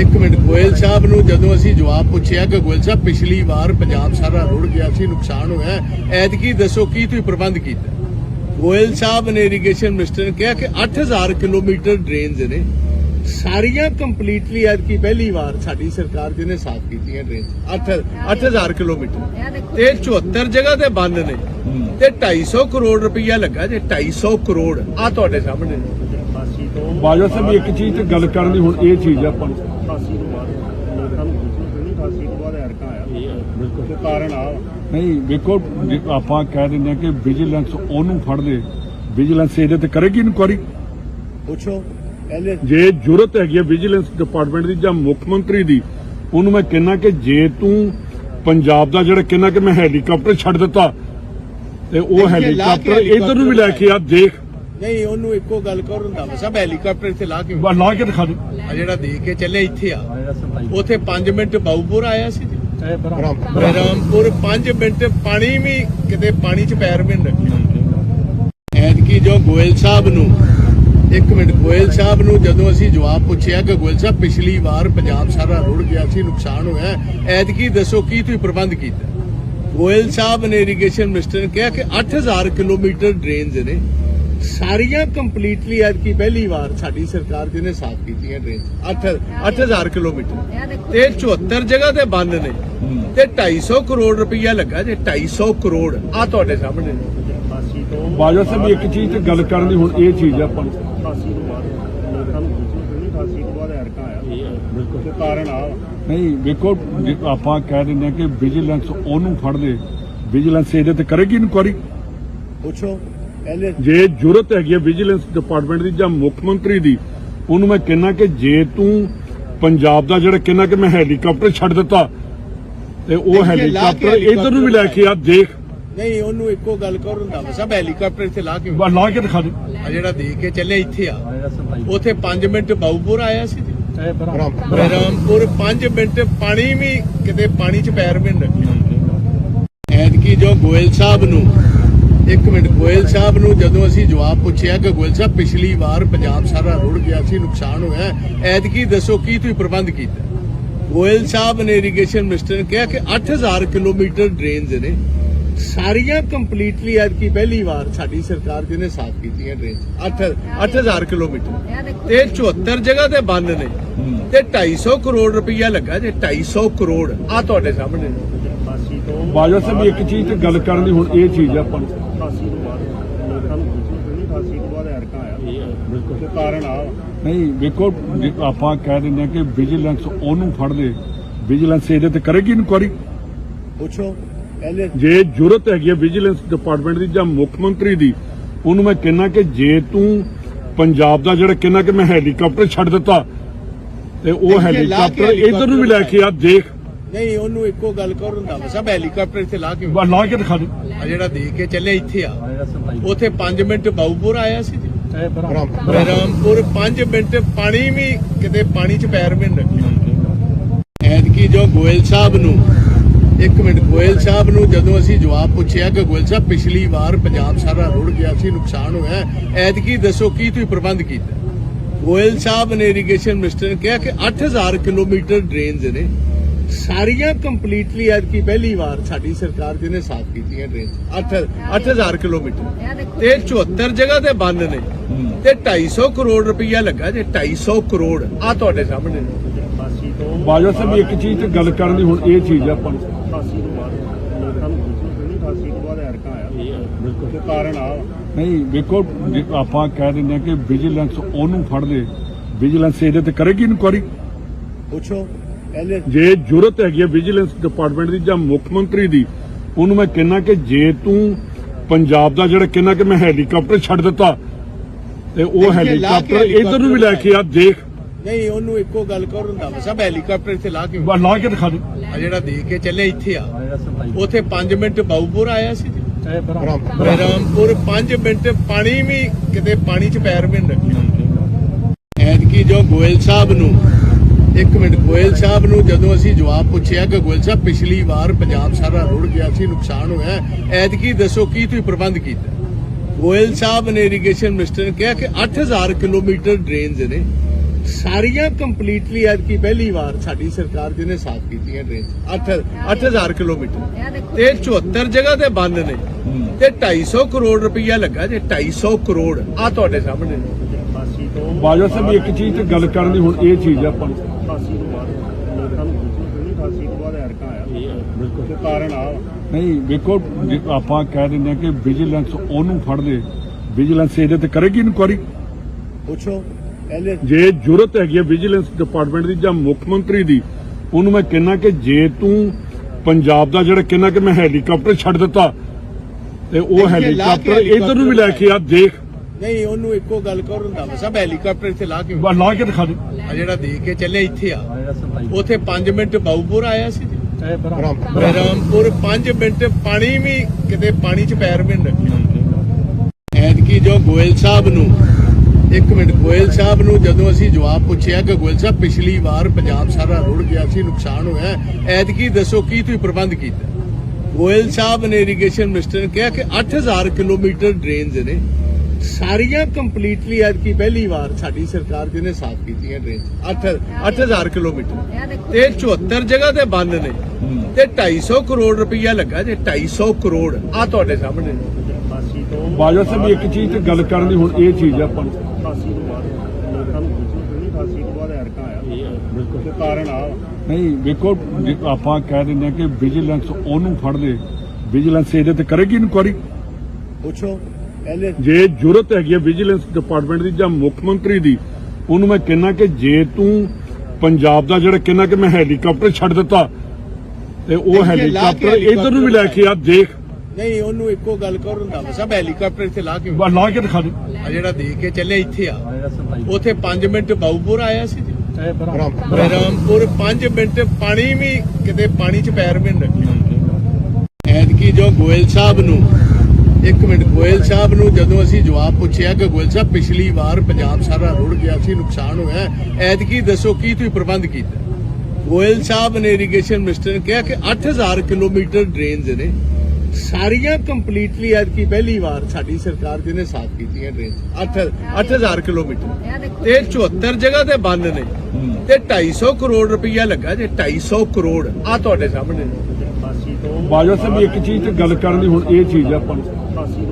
ਇੱਕ ਮਿੰਟ ਗੋਇਲ ਸਾਹਿਬ ਨੂੰ ਜਦੋਂ ਅਸੀਂ ਜਵਾਬ ਪੁੱਛਿਆ ਕਿ ਗੋਇਲ ਸਾਹਿਬ ਪਿਛਲੀ ਵਾਰ ਪੰਜਾਬ ਸਾਰਾ ਰੁੜ ਗਿਆ ਸੀ ਨੁਕਸਾਨ ਹੋਇਆ ਐਤਕੀ ਦੱਸੋ ਕੀ ਤੁਸੀਂ ਪ੍ਰਬੰਧ ਕੀਤਾ? ਗੋਇਲ ਸਾਹਿਬ ਨੇ ਇਰੀਗੇਸ਼ਨ ਮਿਨਿਸਟਰ ਨੇ ਕਿਹਾ ਕਿ 8000 ਕਿਲੋਮੀਟਰ ਡਰੇਨਸ ਨੇ। ਸਾਰੀਆਂ ਕੰਪਲੀਟਲੀ ਐਤਕੀ ਪਹਿਲੀ ਵਾਰ ਸਾਡੀ ਸਰਕਾਰ ਜਿਹਨੇ ਸਾਫ਼ ਕੀਤੀਆਂ ਡਰੇਨਸ 8 8000 ਕਿਲੋਮੀਟਰ। ਤੇ 74 ਜਗ੍ਹਾ ਤੇ ਬੰਨ ਨੇ। ਤੇ 250 ਕਰੋੜ ਰੁਪਈਆ ਲੱਗਾ ਜੇ 250 ਕਰੋੜ। ਆ ਤੁਹਾਡੇ ਸਾਹਮਣੇ। ਨੇ। 88 ਤੋਂ ਬਾਜਵਾ ਸਾਹਿਬ ਇੱਕ ਚੀਜ਼ ਤੇ ਗੱਲ ਕਰਨ ਦੀ ਹੁਣ ਇਹ ਚੀਜ਼ ਆ ਆਪਾਂ ਨੂੰ। 88 ਤੋਂ ਬਾਅਦ ਲੋਕਾਂ ਨੂੰ ਪੁੱਛੋ ਕਿ 88 ਤੋਂ ਬਾਅਦ ਐਰਕਾ ਆਇਆ ਬਿਲਕੁਲ ਤੇ ਕਾਰਨ ਆ ਨਹੀਂ ਵੇਖੋ ਆਪਾਂ ਕਹਿ ਦਿੰਦੇ ਆ ਕਿ ਵਿਜੀਲੈਂਸ ਉਹਨੂੰ ਫੜ ਦੇ ਵਿਜੀਲੈਂਸ ਇਹਦੇ ਤੇ ਕਰੇਗੀ ਇਨਕੁਆਰੀ? ਪੁੱਛੋ। ਜੇ ਜ਼ਰੂਰਤ ਹੈਗੀ ਹੈ ਵਿਜੀਲੈਂਸ ਡਿਪਾਰਟਮੈਂਟ ਦੀ ਜਾਂ ਮੁੱਖ ਮੰਤਰੀ ਦੀ ਉਹਨੂੰ ਮੈਂ ਕਹਿੰਨਾ ਕਿ ਜੇ ਤੂੰ ਪੰਜਾਬ ਦਾ ਜਿਹੜਾ ਕਹਿੰਨਾ ਕਿ ਮੈਂ ਹੈਲੀਕਾਪਟਰ ਛੱਡ ਦਿੱਤਾ ਤੇ ਉਹ ਹੈਲੀਕਾਪਟਰ ਕੇ ਇਧਰ ਨੂੰ ਵੀ ਲੈ ਕੇ ਆ ਦੇਖ। ਨਹੀਂ ਉਹਨੂੰ ਇੱਕੋ ਗੱਲ ਕਰੋ ਰੰਧਾਵਾ ਸਾਹਿਬ ਹੈਲੀਕਾਪਟਰ ਇੱਥੇ ਲਾ ਕੇ ਲਾ ਕੇ ਦਿਖਾ ਦੇ। ਆ ਜਿਹੜਾ ਦੇ ਕੇ ਚੱਲੇ ਇੱਥੇ ਆ। ਉਥੇ 5 ਮਿੰਟ ਬਾਉਪੁਰ ਆਇਆ ਸੀ ਜੀ। ਬ੍ਰਹਮ ਰਾਮਪੁਰ 5 ਮਿੰਟ ਪਾਣੀ ਵੀ ਕਿਤੇ ਪਾਣੀ ਚ ਪੈਰ ਵੀ ਨਹੀਂ ਰੱਖਿਆ। ਐਤਕੀ ਜੋ ਗੋਇਲ ਸਾਹਿਬ ਨੂੰ ਇੱਕ ਮਿੰਟ, ਗੋਇਲ ਸਾਹਿਬ ਨੂੰ ਜਦੋਂ ਅਸੀਂ ਜਵਾਬ ਪੁੱਛਿਆ ਕਿ ਗੋਇਲ ਸਾਹਿਬ, ਪਿਛਲੀ ਵਾਰ ਪੰਜਾਬ ਸਾਰਾ ਰੁੜ ਗਿਆ ਸੀ, ਨੁਕਸਾਨ ਹੋਇਆ ਐਤਕੀ ਦੱਸੋ ਕੀ ਤੁਸੀਂ ਪ੍ਰਬੰਧ ਕੀਤਾ? ਗੋਇਲ ਸਾਹਿਬ ਨੇ ਇਰੀਗੇਸ਼ਨ ਮਿਨਿਸਟਰ ਨੇ ਕਿਹਾ ਕਿ 8000 ਕਿਲੋਮੀਟਰ ਡਰੇਨਸ ਨੇ। ਸਾਰੀਆਂ ਕੰਪਲੀਟਲੀ ਐਤਕੀ ਪਹਿਲੀ ਵਾਰ ਸਾਡੀ ਸਰਕਾਰ ਜਿਹਨੇ ਸਾਫ਼ ਕੀਤੀਆਂ ਡਰੇਨਸ 8 8000 ਕਿਲੋਮੀਟਰ। ਤੇ 74 ਜਗ੍ਹਾ ਤੇ ਬੰਦ ਨੇ। ਤੇ 250 ਕਰੋੜ ਰੁਪਈਆ ਲੱਗਾ ਜੇ 250 ਕਰੋੜ ਆ ਤੁਹਾਡੇ ਸਾਹਮਣੇ। ਬਾਜਵਾ ਸਾਹਿਬ, ਇੱਕ ਚੀਜ਼ ਤੇ ਗੱਲ ਕਰਨ ਦੀ ਹੁਣ ਇਹ ਚੀਜ਼ ਆ ਆਪਾਂ ਨੂੰ 88 ਤੋਂ ਬਾਅਦ ਲੋਕਾਂ ਨੂੰ ਪੁੱਛੋ ਕਿ 88 ਤੋਂ ਬਾਅਦ ਐਰਕਾ ਆਇਆ। ਬਿਲਕੁਲ। ਤੇ ਕਾਰਨ ਆ ਨਹੀਂ ਵੇਖੋ ਜੇ ਆਪਾਂ ਕਹਿ ਦਿੰਦੇ ਆ ਕਿ ਵਿਜੀਲੈਂਸ ਉਹਨੂੰ ਫੜ ਦੇ ਵਿਜੀਲੈਂਸ ਇਹਦੇ ਤੇ ਕਰੇਗੀ ਇਨਕੁਆਰੀ? ਪੁੱਛੋ ਪਹਿਲੇ ਜੇ ਜ਼ਰੂਰਤ ਹੈਗੀ ਹੈ ਵਿਜੀਲੈਂਸ ਡਿਪਾਰਟਮੈਂਟ ਦੀ ਜਾਂ ਮੁੱਖ ਮੰਤਰੀ ਦੀ ਉਹਨੂੰ ਮੈਂ ਕਹਿੰਨਾ ਕਿ ਜੇ ਤੂੰ ਪੰਜਾਬ ਦਾ ਜਿਹੜਾ ਕਹਿੰਨਾ ਕਿ ਮੈਂ ਹੈਲੀਕਾਪਟਰ ਛੱਡ ਦਿੱਤਾ ਤੇ ਉਹ ਲਾ ਹੈਲੀਕਾਪਟਰ ਇਧਰ ਨੂੰ ਵੀ ਲੈ ਕੇ ਆ ਦੇਖ। ਨਹੀਂ ਉਹਨੂੰ ਇੱਕੋ ਗੱਲ ਕਰੋ ਰੰਧਾਵਾ ਸਾਹਿਬ ਹੈਲੀਕਾਪਟਰ ਇੱਥੇ ਲਾ ਕੇ ਬਸ ਲਾ ਕੇ ਦਿਖਾ ਦੇ। ਆ ਜਿਹੜਾ ਦੇ ਕੇ ਚੱਲੇ ਇੱਥੇ ਆ। ਉਥੇ 5 ਮਿੰਟ ਬਾਉਪੁਰ ਆਇਆ ਸੀ ਜੀ। ਬ੍ਰਹਮ ਰਾਮਪੁਰ 5 ਮਿੰਟ ਪਾਣੀ ਵੀ ਕਿਤੇ ਪਾਣੀ ਚ ਪੈਰ ਵੀ ਨਹੀਂ ਰੱਖਿਆ। ਐਤਕੀ ਜੋ ਗੋਇਲ ਸਾਹਿਬ ਨੂੰ ਇੱਕ ਮਿੰਟ ਗੋਇਲ ਸਾਹਿਬ ਨੂੰ ਜਦੋਂ ਅਸੀਂ ਜਵਾਬ ਪੁੱਛਿਆ ਕਿ ਗੋਇਲ ਸਾਹਿਬ ਪਿਛਲੀ ਵਾਰ ਪੰਜਾਬ ਸਾਰਾ ਰੁੜ ਗਿਆ ਸੀ ਨੁਕਸਾਨ ਹੋਇਆ ਐਤਕੀ ਦੱਸੋ ਕੀ ਤੁਸੀਂ ਪ੍ਰਬੰਧ ਕੀਤਾ? ਗੋਇਲ ਸਾਹਿਬ ਨੇ ਇਰੀਗੇਸ਼ਨ ਮਿਨਿਸਟਰ ਨੇ ਕਿਹਾ ਕਿ 8000 ਕਿਲੋਮੀਟਰ ਡਰੇਨਸ ਨੇ। ਸਾਰੀਆਂ ਕੰਪਲੀਟਲੀ ਐਤਕੀ ਪਹਿਲੀ ਵਾਰ ਸਾਡੀ ਸਰਕਾਰ ਜਿਹਨੇ ਸਾਫ਼ ਕੀਤੀਆਂ ਡਰੇਨਸ 8 8000 ਕਿਲੋਮੀਟਰ। ਤੇ 74 ਜਗ੍ਹਾ ਤੇ ਬੰਨ ਨੇ। ਤੇ 250 ਕਰੋੜ ਰੁਪਈਆ ਲੱਗਾ ਜੇ 250 ਕਰੋੜ। ਆ ਤੁਹਾਡੇ ਸਾਹਮਣੇ। ਨੇ। 88 ਤੋਂ ਬਾਜਵਾ ਸਾਹਿਬ ਇੱਕ ਚੀਜ਼ ਤੇ ਗੱਲ ਕਰਨ ਦੀ ਹੁਣ ਇਹ ਚੀਜ਼ ਆ ਆਪਾਂ ਨੂੰ। 88 ਤੋਂ ਬਾਅਦ ਲੋਕਾਂ ਨੂੰ ਪੁੱਛੋ ਕਿ 88 ਤੋਂ ਬਾਅਦ ਐਰਕਾ ਆਇਆ। ਬਿਲਕੁਲ। ਤੇ ਕਾਰਨ ਆ ਨਹੀਂ ਵੇਖੋ ਆਪਾਂ ਕਹਿ ਦਿੰਦੇ ਆ ਕਿ ਵਿਜੀਲੈਂਸ ਉਹਨੂੰ ਫੜ ਦੇ ਵਿਜੀਲੈਂਸ ਇਹਦੇ ਤੇ ਕਰੇਗੀ ਇਨਕੁਆਰੀ? ਪੁੱਛੋ। ਜੇ ਜ਼ਰੂਰਤ ਹੈਗੀ ਹੈ ਵਿਜੀਲੈਂਸ ਡਿਪਾਰਟਮੈਂਟ ਦੀ ਜਾਂ ਮੁੱਖ ਮੰਤਰੀ ਦੀ ਉਹਨੂੰ ਮੈਂ ਕਹਿੰਨਾ ਕਿ ਜੇ ਤੂੰ ਪੰਜਾਬ ਦਾ ਜਿਹੜਾ ਕਹਿੰਨਾ ਕਿ ਮੈਂ ਹੈਲੀਕਾਪਟਰ ਛੱਡ ਦਿੱਤਾ ਤੇ ਉਹ ਦੇਖੀਏ, ਲਾ ਕੇ ਹੈਲੀਕਾਪਟਰ ਇਧਰ ਨੂੰ ਵੀ ਲੈ ਕੇ ਆ ਦੇਖ। ਨਹੀਂ ਉਹਨੂੰ ਇੱਕੋ ਗੱਲ ਕਰੋ ਰੰਧਾਵਾ ਸਾਹਿਬ ਹੈਲੀਕਾਪਟਰ ਇੱਥੇ ਲਾ ਕੇ ਲਾ ਕੇ ਦਿਖਾ ਦੇ। ਆ ਜਿਹੜਾ ਦੇ ਕੇ ਚੱਲੇ ਇੱਥੇ ਆ। ਉਥੇ 5 ਮਿੰਟ ਬਾਉਪੁਰ ਆਇਆ ਸੀ ਜੀ। ਬ੍ਰਹਮ ਰਾਮਪੁਰ 5 ਮਿੰਟ ਪਾਣੀ ਵੀ ਕਿਤੇ ਪਾਣੀ ਚ ਪੈਰ ਵੀ ਨਹੀਂ ਰੱਖਿਆ। ਐਤਕੀ ਜੋ ਗੋਇਲ ਸਾਹਿਬ ਨੂੰ ਇੱਕ ਮਿੰਟ ਗੋਇਲ ਸਾਹਿਬ ਨੂੰ ਜਦੋਂ ਅਸੀਂ ਜਵਾਬ ਪੁੱਛਿਆ ਕਿ ਗੋਇਲ ਸਾਹਿਬ ਪਿਛਲੀ ਵਾਰ ਪੰਜਾਬ ਸਾਰਾ ਰੁੜ ਗਿਆ ਸੀ ਨੁਕਸਾਨ ਹੋਇਆ ਐਤਕੀ ਦੱਸੋ ਕੀ ਤੁਸੀਂ ਪ੍ਰਬੰਧ ਕੀਤਾ? ਗੋਇਲ ਸਾਹਿਬ ਨੇ ਇਰੀਗੇਸ਼ਨ ਮਿਨਿਸਟਰ ਨੇ ਕਿਹਾ ਕਿ 8000 ਕਿਲੋਮੀਟਰ ਡਰੇਨਸ ਨੇ। ਸਾਰੀਆਂ ਕੰਪਲੀਟਲੀ ਐਤਕੀ ਪਹਿਲੀ ਵਾਰ ਸਾਡੀ ਸਰਕਾਰ ਜਿਹਨੇ ਸਾਫ਼ ਕੀਤੀਆਂ ਡਰੇਨਸ 8 8000 ਕਿਲੋਮੀਟਰ। ਤੇ 74 ਜਗ੍ਹਾ ਤੇ ਬੰਨ ਨੇ। ਤੇ 250 ਕਰੋੜ ਰੁਪਈਆ ਲੱਗਾ ਜੇ 250 ਕਰੋੜ ਆ ਤੁਹਾਡੇ ਸਾਹਮਣੇ। ਨੇ। 88 ਤੋਂ ਬਾਜਵਾ ਸਾਹਿਬ ਇੱਕ ਚੀਜ਼ ਤੇ ਗੱਲ ਕਰਨ ਦੀ ਹੁਣ ਇਹ ਚੀਜ਼ ਆ ਆਪਾਂ ਨੂੰ 88 ਤੋਂ ਬਾਅਦ ਲੋਕਾਂ ਨੂੰ ਪੁੱਛੋ ਕਿ 88 ਤੋਂ ਬਾਅਦ ਐਰਕਾ ਆਇਆ। ਬਿਲਕੁਲ। ਤੇ ਕਾਰਨ ਆ। ਨਹੀਂ ਵੇਖੋ ਜੇ ਆਪਾਂ ਕਹਿ ਦਿੰਦੇ ਆ ਕਿ ਵਿਜੀਲੈਂਸ ਉਹਨੂੰ ਫੜ ਦੇ ਵਿਜੀਲੈਂਸ ਇਹਦੇ ਤੇ ਕਰੇਗੀ ਇਨਕੁਆਰੀ? ਪੁੱਛੋ ਪਹਿਲੇ ਜੇ ਜ਼ਰੂਰਤ ਹੈਗੀ ਹੈ ਵਿਜੀਲੈਂਸ ਡਿਪਾਰਟਮੈਂਟ ਦੀ ਜਾਂ ਮੁੱਖ ਮੰਤਰੀ ਦੀ ਉਹਨੂੰ ਮੈਂ ਕਹਿੰਨਾ ਕਿ ਜੇ ਤੂੰ ਪੰਜਾਬ ਦਾ ਜਿਹੜਾ ਕਹਿੰਨਾ ਕਿ ਮੈਂ ਹੈਲੀਕਾਪਟਰ ਛੱਡ ਦਿੱਤਾ ਤੇ ਉਹ ਲਾ ਹੈਲੀਕਾਪਟਰ ਇਧਰ ਨੂੰ ਵੀ ਲੈ ਕੇ ਆ ਦੇਖ। ਨਹੀਂ ਉਹਨੂੰ ਇੱਕੋ ਗੱਲ ਕਰੋ ਰੰਧਾਵਾ ਸਾਹਿਬ ਹੈਲੀਕਾਪਟਰ ਇੱਥੇ ਲਾ ਕੇ ਲਾ ਕੇ ਦਿਖਾ ਦੇ ਆ ਜਿਹੜਾ ਦੇ ਕੇ ਚੱਲੇ ਇੱਥੇ ਆ। ਉਥੇ 5 ਮਿੰਟ ਬਾਉਪੁਰ ਆਇਆ ਸੀ। ਜੀ ਬ੍ਰਹਮ ਰਾਮਪੁਰ 5 ਮਿੰਟ ਪਾਣੀ ਵੀ ਕਿਤੇ ਪਾਣੀ ਚ ਪੈਰ ਵੀ ਨਹੀਂ ਰੱਖਿਆ। ਐਤਕੀ ਜੋ ਗੋਇਲ ਸਾਹਿਬ ਨੂੰ ਇੱਕ ਮਿੰਟ ਗੋਇਲ ਸਾਹਿਬ ਨੂੰ ਜਦੋਂ ਅਸੀਂ ਜਵਾਬ ਪੁੱਛਿਆ ਕਿ ਗੋਇਲ ਸਾਹਿਬ ਪਿਛਲੀ ਵਾਰ ਪੰਜਾਬ ਸਾਰਾ ਰੁੜ ਗਿਆ ਸੀ ਨੁਕਸਾਨ ਹੋਇਆ ਐਤਕੀ ਦੱਸੋ ਕੀ ਤੁਸੀਂ ਪ੍ਰਬੰਧ ਕੀਤਾ? ਗੋਇਲ ਸਾਹਿਬ ਨੇ ਇਰੀਗੇਸ਼ਨ ਮਿਨਿਸਟਰ ਨੇ ਕਿਹਾ ਕਿ 8000 ਕਿਲੋਮੀਟਰ ਡਰੇਨਸ ਨੇ। ਸਾਰੀਆਂ ਕੰਪਲੀਟਲੀ ਐਤਕੀ ਪਹਿਲੀ ਵਾਰ ਸਾਡੀ ਸਰਕਾਰ ਜਿਹਨੇ ਸਾਫ਼ ਕੀਤੀਆਂ ਡਰੇਨਸ 8 8000 ਕਿਲੋਮੀਟਰ। ਤੇ 74 ਜਗ੍ਹਾ ਤੇ ਬੰਦ ਨੇ। ਤੇ 250 ਕਰੋੜ ਰੁਪਈਆ ਲੱਗਾ ਜੇ 250 ਕਰੋੜ ਆ ਤੁਹਾਡੇ ਸਾਹਮਣੇ। ਨੇ। 88 ਤੋਂ ਬਾਜਵਾ ਸਾਹਿਬ ਇੱਕ ਚੀਜ਼ ਤੇ ਗੱਲ ਕਰਨ ਦੀ ਹੁਣ ਇਹ ਚੀਜ਼ ਆ ਆਪਾਂ ਨੂੰ। 88 ਤੋਂ ਬਾਅਦ ਲੋਕਾਂ ਨੂੰ ਪੁੱਛੋ ਕਿ 88 ਤੋਂ ਬਾਅਦ ਐਰਕਾ ਆਇਆ ਬਿਲਕੁਲ ਤੇ ਕਾਰਨ ਆ ਨਹੀਂ ਵੇਖੋ ਆਪਾਂ ਕਹਿ ਦਿੰਦੇ ਹਾਂ ਕਿ ਵਿਜੀਲੈਂਸ ਉਹਨੂੰ ਫੜ ਦੇ ਵਿਜੀਲੈਂਸ ਇਹਦੇ ਤੇ ਕਰੇਗੀ ਇਨਕੁਆਰੀ? ਪੁੱਛੋ। ਜੇ ਜ਼ਰੂਰਤ ਹੈਗੀ ਹੈ ਵਿਜੀਲੈਂਸ ਡਿਪਾਰਟਮੈਂਟ ਦੀ ਜਾਂ ਮੁੱਖ ਮੰਤਰੀ ਦੀ ਉਹਨੂੰ ਮੈਂ ਕਹਿੰਨਾ ਕਿ ਜੇ ਤੂੰ ਪੰਜਾਬ ਦਾ ਜਿਹੜਾ ਕਹਿੰਨਾ ਕਿ ਮੈਂ ਹੈਲੀਕਾਪਟਰ ਛੱਡ ਦਿੱਤਾ ਤੇ ਉਹ ਦੇਖੀਏ, ਲਾ ਕੇ ਹੈਲੀਕਾਪਟਰ ਇਧਰ ਨੂੰ ਵੀ ਲੈ ਕੇ ਆ ਦੇਖ। ਨਹੀਂ ਉਹਨੂੰ ਇੱਕੋ ਗੱਲ ਕਰ ਹੁੰਦਾ ਸਭ ਹੈਲੀਕਾਪਟਰ ਇੱਥੇ ਲਾ ਕੇ ਲਾ ਕੇ ਦਿਖਾ ਦੇ। ਆ ਜਿਹੜਾ ਦੇ ਕੇ ਚੱਲਿਆ ਇੱਥੇ ਆ। ਉਥੇ 5 ਮਿੰਟ ਬਾਉਪੁਰ ਆਇਆ ਸੀ ਬ੍ਰਹਮਪੁਰ 5 ਮਿੰਟ ਪਾਣੀ ਵੀ ਕਿਤੇ ਪਾਣੀ 'ਚ ਪੈਰ ਵੀ ਨਹੀਂ ਰੱਖਿਆ। ਐਤਕੀ ਜੋ ਗੋਇਲ ਸਾਹਿਬ ਨੂੰ ਇੱਕ ਮਿੰਟ, ਗੋਇਲ ਸਾਹਿਬ ਨੂੰ ਜਦੋਂ ਅਸੀਂ ਜਵਾਬ ਪੁੱਛਿਆ ਕਿ ਗੋਇਲ ਸਾਹਿਬ, ਪਿਛਲੀ ਵਾਰ ਪੰਜਾਬ ਸਾਰਾ ਰੁੜ ਗਿਆ ਸੀ, ਨੁਕਸਾਨ ਹੋਇਆ ਐਤਕੀ ਦੱਸੋ ਕੀ ਤੁਸੀਂ ਪ੍ਰਬੰਧ ਕੀਤਾ? ਗੋਇਲ ਸਾਹਿਬ ਨੇ ਇਰੀਗੇਸ਼ਨ ਮਿਨਿਸਟਰ ਨੇ ਕਿਹਾ ਕਿ 8000 ਕਿਲੋਮੀਟਰ ਡਰੇਨਸ ਨੇ। ਸਾਰੀਆਂ ਕੰਪਲੀਟਲੀ ਐਤਕੀ ਪਹਿਲੀ ਵਾਰ ਸਾਡੀ ਸਰਕਾਰ ਜਿਹਨੇ ਸਾਫ਼ ਕੀਤੀਆਂ ਡਰੇਨਸ 8 8000 ਕਿਲੋਮੀਟਰ। ਤੇ 74 ਜਗ੍ਹਾ ਤੇ ਬੰਦ ਨੇ। ਤੇ 250 ਕਰੋੜ ਰੁਪਈਆ ਲੱਗਾ ਜੇ 250 ਕਰੋੜ। ਆ ਤੁਹਾਡੇ ਸਾਹਮਣੇ। ਬਾਜਵਾ ਸਾਹਿਬ, ਇੱਕ ਚੀਜ਼ ਤੇ ਗੱਲ ਕਰਨ ਦੀ ਹੁਣ ਇਹ ਚੀਜ਼ ਆ ਆਪਾਂ ਨੂੰ 88 ਤੋਂ ਬਾਅਦ ਲੋਕਾਂ ਨੂੰ ਪੁੱਛੋ ਕਿ 88 ਤੋਂ ਬਾਅਦ ਐਰਕਾ ਆਇਆ। ਬਿਲਕੁਲ। ਤੇ ਕਾਰਨ ਆ। ਨਹੀਂ ਵੇਖੋ ਜੇ ਆਪਾਂ ਕਹਿ ਦਿੰਦੇ ਹਾਂ ਕਿ ਵਿਜੀਲੈਂਸ ਉਹਨੂੰ ਫੜ ਦੇ ਵਿਜੀਲੈਂਸ ਇਹਦੇ ਤੇ ਕਰੇਗੀ ਇਨਕੁਆਰੀ? ਪੁੱਛੋ ਪਹਿਲੇ ਜੇ ਜ਼ਰੂਰਤ ਹੈਗੀ ਹੈ ਵਿਜੀਲੈਂਸ ਡਿਪਾਰਟਮੈਂਟ ਦੀ ਜਾਂ ਮੁੱਖ ਮੰਤਰੀ ਦੀ ਉਹਨੂੰ ਮੈਂ ਕਹਿੰਨਾ ਕਿ ਜੇ ਤੂੰ ਪੰਜਾਬ ਦਾ ਜਿਹੜਾ ਕਹਿੰਨਾ ਕਿ ਮੈਂ ਹੈਲੀਕਾਪਟਰ ਛੱਡ ਦਿੱਤਾ ਤੇ ਉਹ ਲਾ ਹੈਲੀਕਾਪਟਰ ਇਧਰ ਨੂੰ ਵੀ ਲੈ ਕੇ ਆ ਦੇਖ। ਨਹੀਂ ਉਹਨੂੰ ਇੱਕੋ ਗੱਲ ਕਰ ਹੁੰਦਾ ਸਭ ਹੈਲੀਕਾਪਟਰ ਇੱਥੇ ਲਾ ਕੇ ਲਾ ਕੇ ਦਿਖਾ ਦੇ। ਆ ਜਿਹੜਾ ਦੇ ਕੇ ਚੱਲਿਆ ਇੱਥੇ ਆ। ਉਥੇ 5 ਮਿੰਟ ਬਾਉਪੁਰ ਆਇਆ ਸੀ ਜੀ। ਬ੍ਰਹਮਪੁਰ 5 ਮਿੰਟ ਪਾਣੀ ਵੀ ਕਿਤੇ ਪਾਣੀ 'ਚ ਪੈਰ ਵੀ ਨਹੀਂ ਰੱਖਿਆ। ਐਤਕੀ ਜੋ ਗੋਇਲ ਸਾਹਿਬ ਨੂੰ ਇੱਕ ਮਿੰਟ ਗੋਇਲ ਸਾਹਿਬ ਨੂੰ ਜਦੋਂ ਅਸੀਂ ਜਵਾਬ ਪੁੱਛਿਆ ਕਿ ਗੋਇਲ ਸਾਹਿਬ ਪਿਛਲੀ ਵਾਰ ਪੰਜਾਬ ਸਾਰਾ ਰੁੜ ਗਿਆ ਸੀ ਨੁਕਸਾਨ ਹੋਇਆ ਐਤਕੀ ਦੱਸੋ ਕੀ ਤੁਸੀਂ ਪ੍ਰਬੰਧ ਕੀਤਾ? ਗੋਇਲ ਸਾਹਿਬ ਨੇ ਇਰੀਗੇਸ਼ਨ ਮਿਨਿਸਟਰ ਨੇ ਕਿਹਾ ਕਿ 8000 ਕਿਲੋਮੀਟਰ ਡਰੇਨਸ ਨੇ। ਸਾਰੀਆਂ ਕੰਪਲੀਟਲੀ ਐਤਕੀ ਪਹਿਲੀ ਵਾਰ ਸਾਡੀ ਸਰਕਾਰ ਜਿਹਨੇ ਸਾਫ਼ ਕੀਤੀਆਂ ਡਰੇਨਸ 8 8000 ਕਿਲੋਮੀਟਰ। ਤੇ 74 ਜਗ੍ਹਾ ਤੇ ਬੰਦ ਨੇ। ਤੇ 250 ਕਰੋੜ ਰੁਪਈਆ ਲੱਗਾ ਜੇ 250 ਕਰੋੜ। ਆ ਤੁਹਾਡੇ ਸਾਹਮਣੇ ਨੇ। 88 ਤੋਂ ਬਾਜਵਾ ਸਾਹਿਬ ਇੱਕ ਚੀਜ਼ ਤੇ ਗੱਲ ਕਰਨ ਦੀ ਹੁਣ ਇਹ ਚੀਜ਼ ਆ ਆਪਾਂ ਨੂੰ। 88